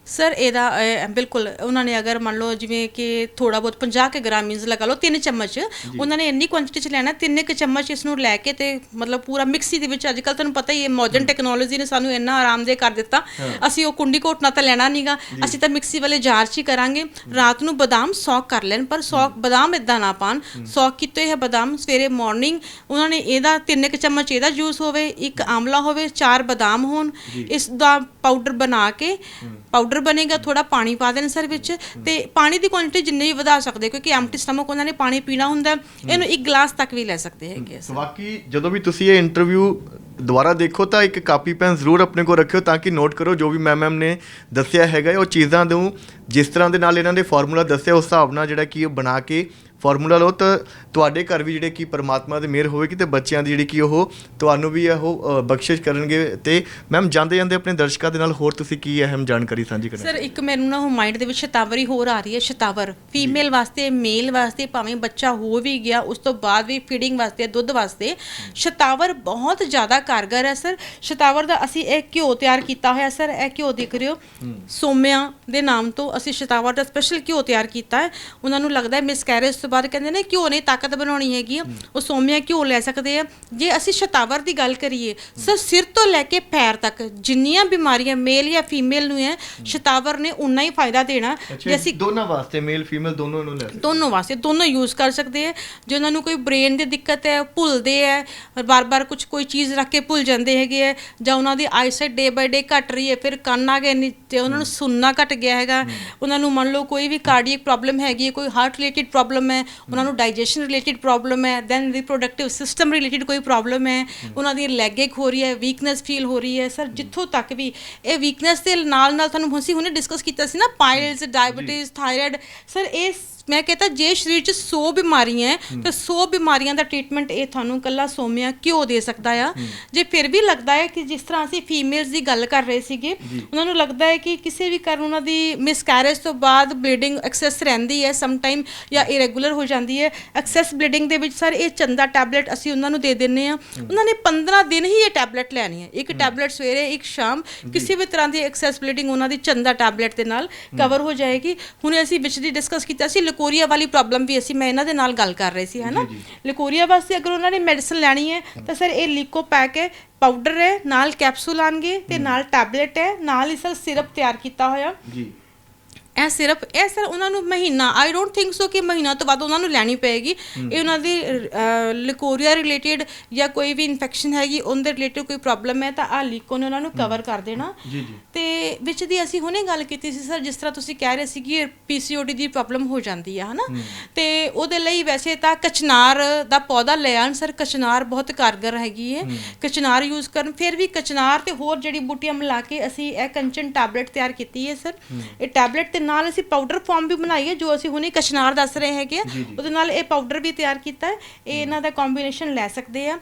ਸਰ ਇਹਦਾ ਅਹ, ਬਿਲਕੁਲ ਉਹਨਾਂ ਨੇ ਅਗਰ ਮੰਨ ਲਓ ਜਿਵੇਂ ਕਿ ਥੋੜਾ ਬਹੁਤ 50 ਕੇ ਗ੍ਰਾਮ ਮੀਨਸ ਲਗਾ ਲਓ 3 ਚਮਚ ਉਹਨਾਂ ਨੇ ਇੰਨੀ ਕੁਆਂਟੀਟੀ ਚ ਲੈਣਾ 3 ਕੁ ਚਮਚ ਇਸ ਨੂੰ ਲੈ ਕੇ ਤੇ ਮਤਲਬ ਪੂਰਾ ਮਿਕਸੀ ਦੇ ਵਿੱਚ ਅੱਜ ਕੱਲ ਤੁਹਾਨੂੰ ਪਤਾ ਹੀ ਹੈ ਮਾਡਰਨ ਟੈਕਨੋਲੋਜੀ ਨੇ ਸਾਨੂੰ ਇੰਨਾ ਆਰਾਮਦੇਹ ਕਰ ਦਿੱਤਾ। ਅਸੀਂ ਉਹ ਕੁੰਡੀ ਘੋਟਣਾ ਤਾਂ ਲੈਣਾ ਨਹੀਂਗਾ ਅਸੀਂ ਤਾਂ ਮਿਕਸੀ ਵਾਲੇ ਜਾਰ 'ਚ ਹੀ ਕਰਾਂਗੇ। ਰਾਤ ਨੂੰ ਬਦਾਮ ਸੌਕ ਕਰ ਲੈਣ ਪਰ ਸੌਕ ਬਦਾਮ ਇਦਾਂ ਨਾ ਪਾਣ। ਸੌਕ ਕੀਤੇ ਹੋਏ ਬਦਾਮ ਸਵੇਰੇ ਮਾਰਨਿੰਗ ਉਹਨਾਂ ਨੇ ਇਹਦਾ 3 ਕੁ ਚਮਚ ਇਹਦਾ ਜੂਸ ਹੋਵੇ ਇੱਕ ਆਮਲਾ ਹੋਵੇ ਚਾਰ ਬਦਾਮ ਹੋਣ ਇਸ ਦਾ ਪਾਊਡਰ ਬਣਾ ਕੇ ਪਾਊਡਰ ਬਣੇਗਾ ਥੋੜਾ ਪਾਣੀ ਪਾ ਦੇਣ ਸਰ ਵਿੱਚ ਤੇ ਪਾਣੀ ਦੀ ਕੁਆਂਟੀਟੀ ਜਿੰਨੀ ਵੀ ਵਧਾ ਸਕਦੇ ਕਿਉਂਕਿ ਐਮਟੀ ਸਟਮਕ ਉਹਨਾਂ ਨੇ ਪਾਣੀ ਪੀਣਾ ਹੁੰਦਾ। ਇਹਨੂੰ ਇੱਕ ਗਲਾਸ ਤੱਕ ਵੀ ਲੈ ਸਕਦੇ ਹੈਗੇ ਸੋ ਬਾਕੀ ਜਦੋਂ ਵੀ ਤੁਸੀਂ ਇਹ ਇੰਟਰਵਿਊ ਦੁਬਾਰਾ ਦੇਖੋ ਤਾਂ ਇੱਕ ਕਾਪੀ ਪੈਨ ਜ਼ਰੂਰ ਆਪਣੇ ਕੋਲ ਰੱਖਿਓ ਤਾਂ ਕਿ ਨੋਟ ਕਰੋ ਜੋ ਵੀ ਮੈਮ ਮੈਮ ਨੇ ਦੱਸਿਆ ਹੈਗਾ ਉਹ ਚੀਜ਼ਾਂ ਨੂੰ ਜਿਸ ਤਰ੍ਹਾਂ ਦੇ ਨਾਲ ਇਹਨਾਂ ਨੇ ਫਾਰਮੂਲਾ ਦੱਸਿਆ ਉਸ ਹਿਸਾਬ ਨਾਲ ਜਿਹੜਾ ਕੀ ਉਹ ਬਣਾ ਕੇ ਫਾਰਮੂਲਾ ਲਓ ਤਾਂ ਤੁਹਾਡੇ ਘਰ ਵੀ ਜਿਹੜੇ ਕੀ ਪਰਮਾਤਮਾ ਦੀ ਮਿਹਰ ਹੋਵੇਗੀ ਤੇ ਬੱਚਿਆਂ ਦੀ ਜਿਹੜੀ ਕੀ ਉਹ ਤੁਹਾਨੂੰ ਵੀ ਇਹੋ ਅ, ਬਖਸ਼ਿਸ਼ ਕਰਨਗੇ ਤੇ ਮੈਮ ਜਾਂਦੇ ਜਾਂਦੇ ਆਪਣੇ ਦਰਸ਼ਕਾਂ ਦੇ ਨਾਲ ਹੋਰ ਤੁਸੀਂ ਕੀ ਅਹਿਮ ਜਾਣਕਾਰੀ ਸਾਂਝੀ ਕਰਨਾ ਸਰ ਇੱਕ ਮੈਨੂੰ ਨਾ ਉਹ ਮਾਈਂਡ ਦੇ ਵਿੱਚ ਸ਼ਤਾਵਰੀ ਹੋਰ ਆ ਰਹੀ ਹੈ ਸ਼ਤਾਵਰ। ਫੀਮੇਲ ਵਾਸਤੇ ਮੇਲ ਵਾਸਤੇ ਭਾਵੇਂ ਬੱਚਾ ਹੋ ਵੀ ਗਿਆ ਉਸ ਤੋਂ ਬਾਅਦ ਵੀ ਫੀਡਿੰਗ ਵਾਸਤੇ ਦੁੱਧ ਵਾਸਤੇ ਸ਼ਤਾਵਰ ਬਹੁਤ ਜ਼ਿਆਦਾ ਕਾਰਗਰ ਹੈ ਸਰ। ਸ਼ਤਾਵਰ ਦਾ ਅਸੀਂ ਇਹ ਘਿਓ ਤਿਆਰ ਕੀਤਾ ਹੋਇਆ ਸਰ। ਇਹ ਘਿਓ ਦੇਖ ਰਹੇ ਹੋ। ਸੋਮਿਆਂ ਦੇ ਨਾਮ ਤੋਂ ਅਸੀਂ ਸ਼ਤਾਵਰ ਦਾ ਸਪੈਸ਼ਲ ਘਿਓ ਤਿਆਰ ਕੀਤਾ ਹੈ। ਉਹਨਾਂ ਨੂੰ ਲੱਗਦਾ ਹੈ ਮਿਸਕੈਰੇਜ ਤੋਂ ਬਾਅਦ ਕਹਿੰਦੇ ਨੇ ਘਿਓ ਨੇ ਤਾਕਤ ਬਣਾਉਣੀ ਹੈਗੀ ਆ ਉਹ ਸੋਮਿਆਂ ਘਿਓ ਲੈ ਸਕਦੇ ਆ। ਜੇ ਅਸੀਂ ਸ਼ਤਾਵਰ ਦੀ ਗੱਲ ਕਰੀਏ ਸਰ ਸਿਰ ਤੋਂ ਲੈ ਕੇ ਪੈਰ ਤੱਕ ਜਿੰਨੀਆਂ ਬਿਮਾਰੀਆਂ ਮੇਲ ਜਾਂ ਫੀਮੇਲ ਨੂੰ ਹੈ ਸ਼ਤਾਵਰ ਨੇ ਉਨਾ ਹੀ ਫਾਇਦਾ ਦੇਣਾ ਜੇ ਅਸੀਂ ਦੋਨਾਂ ਵਾਸਤੇ ਮੇਲ ਫੀਮੇਲ ਦੋਨੋਂ ਨੂੰ ਲੈ ਦੋਨੋਂ ਵਾਸਤੇ ਦੋਨੋਂ ਯੂਜ਼ ਕਰ ਸਕਦੇ ਆ। ਜੇ ਉਹਨਾਂ ਨੂੰ ਕੋਈ ਬ੍ਰੇਨ ਦੀ ਦਿੱਕਤ ਹੈ ਭੁੱਲਦੇ ਹੈ ਬਾਰ-ਬਾਰ ਕੁਝ ਕੋਈ ਚੀਜ਼ ਰੱਖ ਕੇ ਭੁੱਲ ਜਾਂਦੇ ਹੈਗੇ ਹੈ ਜਾਂ ਉਹਨਾਂ ਦੀ ਆਈਸਾਈਟ ਡੇ ਬਾਈ ਡੇ ਘਟ ਰਹੀ ਹੈ ਫਿਰ ਕੰਨ ਆ ਗਏ ਨਹੀਂ ਤੇ ਉਹਨਾਂ ਨੂੰ ਸੁਣਨਾ ਘਟ ਗਿਆ ਹੈਗਾ। ਉਹਨਾਂ ਨੂੰ ਮੰਨ ਲਓ ਕੋਈ ਵੀ ਕਾਰਡੀਅਕ ਪ੍ਰੋਬਲਮ ਹੈਗੀ ਹੈ ਕੋਈ ਹਾਰਟ ਰਿਲੇਟਡ ਪ੍ਰੋਬਲਮ ਹੈ ਉਹਨਾਂ ਨੂੰ ਡਾਈਜੈਸ਼ਨ ਰਿਲੇਟਡ ਪ੍ਰੋਬਲਮ ਹੈ ਦੈਨ ਰਿਪਰੋਡਕਟਿਵ ਸਿਸਟਮ ਰਿਲੇਟਡ ਕੋਈ ਪ੍ਰੋਬਲਮ ਹੈ ਉਹਨਾਂ ਦੀ ਲੈਗ ਏਕ ਹੋ ਰਹੀ ਹੈ ਵੀਕਨੈਸ ਫੀਲ ਹੋ ਰਹੀ ਹੈ ਸਰ ਜਿੱਥੋਂ ਤੱਕ ਵੀ ਇਹ ਵੀਕਨੈਸ ਦੇ ਨਾਲ ਨਾਲ ਤੁਹਾਨੂੰ ਅਸੀਂ ਹੁਣੇ ਡਿਸਕਸ ਕੀਤਾ ਸੀ ਨਾ ਪਾਇਲਸ ਡਾਇਬੀਟੀਜ਼ ਥਾਇਰਾਇਡ ਸਰ ਇਹ ਮੈਂ ਕਹਤਾ ਜੇ ਸਰੀਰ 'ਚ 100 ਬਿਮਾਰੀਆਂ ਹੈ ਤਾਂ 100 ਬਿਮਾਰੀਆਂ ਦਾ ਟ੍ਰੀਟਮੈਂਟ ਇਹ ਤੁਹਾਨੂੰ ਕੱਲਾ ਸੋਮਿਆ ਕਿਉਂ ਦੇ ਸਕਦਾ ਆ? ਜੇ ਫਿਰ ਵੀ ਲੱਗਦਾ ਹੈ ਕਿ ਜਿਸ ਤਰ੍ਹਾਂ ਅਸੀਂ ਫੀਮੇਲਸ ਦੀ ਗੱਲ ਕਰ ਰਹੇ ਸੀਗੇ ਉਹਨਾਂ ਨੂੰ ਲੱਗਦਾ ਹੈ ਕਿ ਕਿਸੇ ਵੀ ਕਾਰਨ ਉਹਨਾਂ ਦੀ ਮਿਸਕੈਰੇਜ ਤੋਂ ਬਾਅਦ ਬਲੀਡਿੰਗ ਐਕਸੈਸ ਰਹਿੰਦੀ ਹੈ ਸਮ ਟਾਈਮ ਜਾਂ ਇਰੈਗੂਲਰ ਹੋ ਜਾਂਦੀ ਹੈ ਐਕਸੈਸ ਬਲੀਡਿੰਗ ਦੇ ਵਿੱਚ ਸਰ ਇਹ ਚੰਦਾ ਟੈਬਲੇਟ ਅਸੀਂ ਉਹਨਾਂ ਨੂੰ ਦੇ ਦਿੰਨੇ ਆ ਉਹਨਾਂ ਨੇ 15 ਦਿਨ ਹੀ ਇਹ ਟੈਬਲੇਟ ਲੈਣੀ ਹੈ। ਇੱਕ ਟੈਬਲੇਟ ਸਵੇਰੇ ਇੱਕ ਸ਼ਾਮ ਕਿਸੇ ਵੀ ਤਰ੍ਹਾਂ ਦੀ ਐਕਸੈਸ ਬਲੀਡਿੰਗ ਉਹਨਾਂ ਦੀ ਚੰਦਾ ਟੈਬਲੇਟ ਦੇ ਨਾਲ ਕਵਰ ਹੋ ਜਾਏਗੀ। ਹੁਣ ਅਸੀਂ ਵਿੱਚ ਦੀ ਡਿਸਕਸ ਕੀਤਾ ਸੀ ਲਿਕੋਰੀਆ ਵਾਲੀ ਪ੍ਰੋਬਲਮ ਵੀ ਅਸੀਂ ਮੈਂ ਇਹਨਾਂ ਦੇ ਨਾਲ ਗੱਲ ਕਰ ਰਹੀ ਸੀ ਹਨਾ? ਲਿਕੋਰੀਆ ਵਾਸਤੇ ਅਗਰ ਉਹਨਾਂ ਨੇ ਮੈਡੀਸਨ ਲੈਣੀ ਹੈ ਤਾਂ ਸਰ ਇਹ ਲਿਕੋ ਪੈਕ ਹੈ ਪਾਊਡਰ ਹੈ ਨਾਲ ਕੈਪਸੂਲ ਆਣਗੇ ਤੇ ਨਾਲ ਟੈਬਲੇਟ ਹੈ ਨਾਲ ਹੀ ਸਰ ਸਿਰਪ ਤਿਆਰ ਕੀਤਾ ਹੋਇਆ। ਜੀ। ਇਹ ਸਿਰਫ ਇਹ ਸਰ ਉਹਨਾਂ ਨੂੰ ਮਹੀਨਾ ਆਈ ਡੋਨਟ ਥਿੰਕ ਸੋ ਕਿ ਮਹੀਨਾ ਤੋਂ ਬਾਅਦ ਉਹਨਾਂ ਨੂੰ ਲੈਣੀ ਪਏਗੀ। ਇਹ ਉਹਨਾਂ ਦੀ ਲਿਕੋਰੀਆ ਰਿਲੇਟਡ ਜਾਂ ਕੋਈ ਵੀ ਇਨਫੈਕਸ਼ਨ ਹੈਗੀ ਉਹਦੇ ਰਿਲੇਟਡ ਕੋਈ ਪ੍ਰੋਬਲਮ ਹੈ ਤਾਂ ਆ ਲਿਕੋ ਨੇ ਉਹਨਾਂ ਨੂੰ ਕਵਰ ਕਰ ਦੇਣਾ। ਜੀ ਜੀ। ਤੇ ਵਿੱਚ ਦੀ ਅਸੀਂ ਹੁਣੇ ਗੱਲ ਕੀਤੀ ਸੀ ਸਰ ਜਿਸ ਤਰ੍ਹਾਂ ਤੁਸੀਂ ਕਹਿ ਰਹੇ ਸੀ ਕਿ ਪੀਸੀਓਡੀ ਦੀ ਪ੍ਰੋਬਲਮ ਹੋ ਜਾਂਦੀ ਹੈ ਹਨਾ? ਤੇ ਉਹਦੇ ਲਈ ਵੈਸੇ ਤਾਂ ਕਚਨਾਰ ਦਾ ਪੌਦਾ ਲੈ ਆਣ ਸਰ ਕਚਨਾਰ ਬਹੁਤ ਕਾਰਗਰ ਹੈਗੀ ਹੈ। ਕਚਨਾਰ ਯੂਜ਼ ਕਰਨ ਫਿਰ ਵੀ ਕਚਨਾਰ ਤੇ ਹੋਰ ਜੜੀ ਬੂਟੀਆਂ ਮਿਲਾ ਕੇ ਅਸੀਂ ਇਹ ਕੰਚਨ ਟੈਬਲੇਟ ਤਿਆਰ ਕੀਤੀ ਹੈ ਸਰ। ਇਹ ਟੈਬਲੇਟ ਦੇ ਨਾਲ ਅਸੀਂ ਪਾਊਡਰ ਫਾਰਮ ਵੀ ਬਣਾਈ ਹੈ ਜੋ ਅਸੀਂ ਹੁਣੇ ਕਚਨਾਰ ਦੱਸ ਰਹੇ ਹੈਗੇ ਆ। ਉਹਦੇ ਨਾਲ ਇਹ ਪਾਊਡਰ ਵੀ ਤਿਆਰ ਕੀਤਾ ਹੈ। ਇਹ ਇਹਨਾਂ ਦਾ ਕੰਬੀਨੇਸ਼ਨ ਲੈ ਸਕਦੇ ਆ।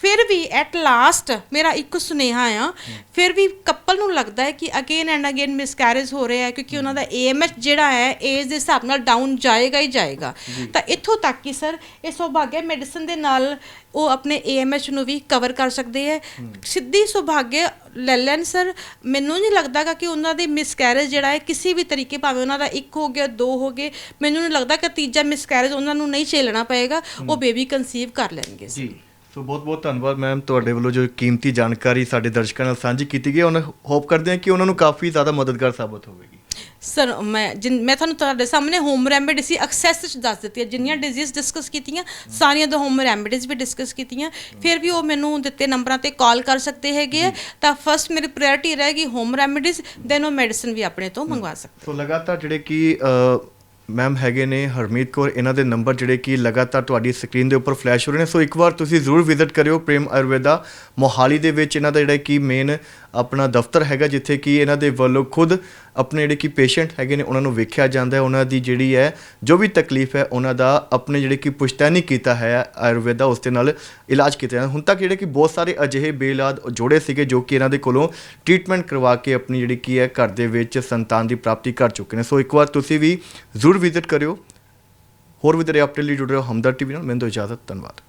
ਫਿਰ ਵੀ ਐਟ ਲਾਸਟ ਮੇਰਾ ਇੱਕ ਸੁਨੇਹਾ ਆ ਫਿਰ ਵੀ ਕਪਲ ਨੂੰ ਲੱਗਦਾ ਹੈ ਕਿ ਅਗੇਨ ਐਂਡ ਅਗੇਨ ਮਿਸਕੈਰੇਜ ਹੋ ਰਿਹਾ ਹੈ ਕਿਉਂਕਿ ਉਹਨਾਂ ਦਾ ਏਐਮਐਚ ਜਿਹੜਾ ਹੈ ਏਜ ਦੇ ਹਿਸਾਬ ਨਾਲ ਡਾਊਨ ਜਾਏਗਾ ਹੀ ਜਾਏਗਾ। ਤਾਂ ਇੱਥੋਂ ਤੱਕ ਕਿ ਸਰ ਇਹ ਸੁਭਾਗਿਆ ਮੈਡੀਸਨ ਦੇ ਨਾਲ ਉਹ ਆਪਣੇ ਏਐਮਐਚ ਨੂੰ ਵੀ ਕਵਰ ਕਰ ਸਕਦੇ ਹੈ। ਸਿੱਧੀ ਸੁਭਾਗਿਆ ਲੈ ਲੈਣ ਸਰ ਮੈਨੂੰ ਨਹੀਂ ਲੱਗਦਾਗਾ ਕਿ ਉਹਨਾਂ ਦੇ ਮਿਸਕੈਰੇਜ ਜਿਹੜਾ ਹੈ ਕਿਸੇ ਵੀ ਤਰੀਕੇ ਭਾਵੇਂ ਉਹਨਾਂ ਦਾ ਇੱਕ ਹੋ ਗਿਆ ਦੋ ਹੋ ਗਏ ਮੈਨੂੰ ਨਹੀਂ ਲੱਗਦਾ ਕਿ ਤੀਜਾ ਮਿਸਕੈਰੇਜ ਉਹਨਾਂ ਨੂੰ ਨਹੀਂ ਝੇਲਣਾ ਪਏਗਾ ਉਹ ਬੇਬੀ ਕਨਸੀਵ ਕਰ ਲੈਣਗੇ ਜੀ ਸੋ ਬਹੁਤ ਬਹੁਤ ਧੰਨਵਾਦ ਮੈਮ ਤੁਹਾਡੇ ਵੱਲੋਂ ਜੋ ਕੀਮਤੀ ਜਾਣਕਾਰੀ ਸਾਡੇ ਦਰਸ਼ਕਾਂ ਨਾਲ ਸਾਂਝੀ ਕੀਤੀ ਗਈ ਉਹਨਾਂ ਹੋਪ ਕਰਦੇ ਹਾਂ ਕਿ ਉਹਨਾਂ ਨੂੰ ਕਾਫੀ ਜ਼ਿਆਦਾ ਮਦਦਗਾਰ ਸਾਬਤ ਹੋਵੇਗੀ। ਸਰ ਮੈਂ ਜਿਨ ਮੈਂ ਤੁਹਾਨੂੰ ਤੁਹਾਡੇ ਸਾਹਮਣੇ ਹੋਮ ਰੈਮੇਡੀ ਸੀ ਐਕਸੈਸ ਚ ਦੱਸ ਦਿੱਤੀ ਹੈ। ਜਿੰਨੀਆਂ ਡਿਜ਼ੀਜ਼ ਡਿਸਕਸ ਕੀਤੀਆਂ ਸਾਰੀਆਂ ਦਾ ਹੋਮ ਰੈਮੇਡੀਜ਼ ਵੀ ਡਿਸਕਸ ਕੀਤੀਆਂ। ਫਿਰ ਵੀ ਉਹ ਮੈਨੂੰ ਦਿੱਤੇ ਨੰਬਰਾਂ ਤੇ ਕਾਲ ਕਰ ਸਕਦੇ ਹੈਗੇ ਆ। ਤਾਂ ਫਸਟ ਮੇਰੀ ਪ੍ਰਾਇੋਰਟੀ ਰਹੇਗੀ ਹੋਮ ਰੈਮੇਡੀਜ਼ ਦੈਨ ਉਹ ਮੈਡੀਸਨ ਵੀ ਆਪਣੇ ਤੋਂ ਮੰਗਵਾ ਸਕਦੇ। ਸੋ ਲਗਾਤਾਰ ਜਿਹੜੇ ਕਿ ਮੈਮ ਹੈਗੇ ਨੇ ਹਰਮੀਤ ਕੌਰ ਇਹਨਾਂ ਦੇ ਨੰਬਰ ਜਿਹੜੇ ਕਿ ਲਗਾਤਾਰ ਤੁਹਾਡੀ ਸਕਰੀਨ ਦੇ ਉੱਪਰ ਫਲੈਸ਼ ਹੋ ਰਹੇ ਨੇ। ਸੋ ਇੱਕ ਵਾਰ ਤੁਸੀਂ ਜ਼ਰੂਰ ਵਿਜ਼ਿਟ ਕਰਿਓ ਪ੍ਰੇਮ ਆਯੁਰਵੇਦਾ ਮੋਹਾਲੀ ਦੇ ਵਿੱਚ। ਇਹਨਾਂ ਦਾ ਜਿਹੜਾ ਕਿ ਮੇਨ ਆਪਣਾ ਦਫ਼ਤਰ ਹੈਗਾ ਜਿੱਥੇ ਕਿ ਇਹਨਾਂ ਦੇ ਵੱਲੋਂ ਖੁਦ ਆਪਣੇ ਜਿਹੜੇ ਕਿ ਪੇਸ਼ੈਂਟ ਹੈਗੇ ਨੇ, ਉਹਨਾਂ ਨੂੰ ਵੇਖਿਆ ਜਾਂਦਾ ਹੈ। ਉਹਨਾਂ ਦੀ ਜਿਹੜੀ ਹੈ, ਜੋ ਵੀ ਤਕਲੀਫ ਹੈ, ਉਹਨਾਂ ਦਾ ਆਪਣੇ ਜਿਹੜੇ ਕਿ ਪੁਸ਼ਤੈਨੀ ਕੀਤਾ ਹੈ ਆਯੁਰਵੇਦਾ, ਉਸ ਦੇ ਨਾਲ ਇਲਾਜ ਕੀਤਾ ਜਾਂਦਾ। ਹੁਣ ਤੱਕ ਜਿਹੜੇ ਕਿ ਬਹੁਤ ਸਾਰੇ ਅਜਿਹੇ ਬੇਲਾਦ ਜੋੜੇ ਸੀਗੇ, ਜੋ ਕਿ ਇਹਨਾਂ ਦੇ ਕੋਲੋਂ ਟ੍ਰੀਟਮੈਂਟ ਕਰਵਾ ਕੇ ਆਪਣੀ ਜਿਹੜੀ ਕੀ ਹੈ, ਘਰ ਦੇ ਵਿੱਚ ਸੰਤਾਨ ਦੀ ਪ੍ਰਾਪਤੀ ਕਰ ਚੁੱਕੇ ਨੇ। ਸੋ ਇੱਕ ਵਾਰ ਤੁਸੀਂ ਵੀ ਜ਼ਰੂਰ ਵਿਜ਼ਿਟ ਕਰਿਓ। ਹੋਰ ਵੀ ਤੇਰੇ ਅਪਡੇਟ ਲਈ ਜੁੜੇ ਰਹੋ ਹਮਦਰ ਟੀਵੀ ਨਾਲ। ਮੈਨੂੰ ਇਜਾਜ਼ਤ ਧੰਨਵਾਦ।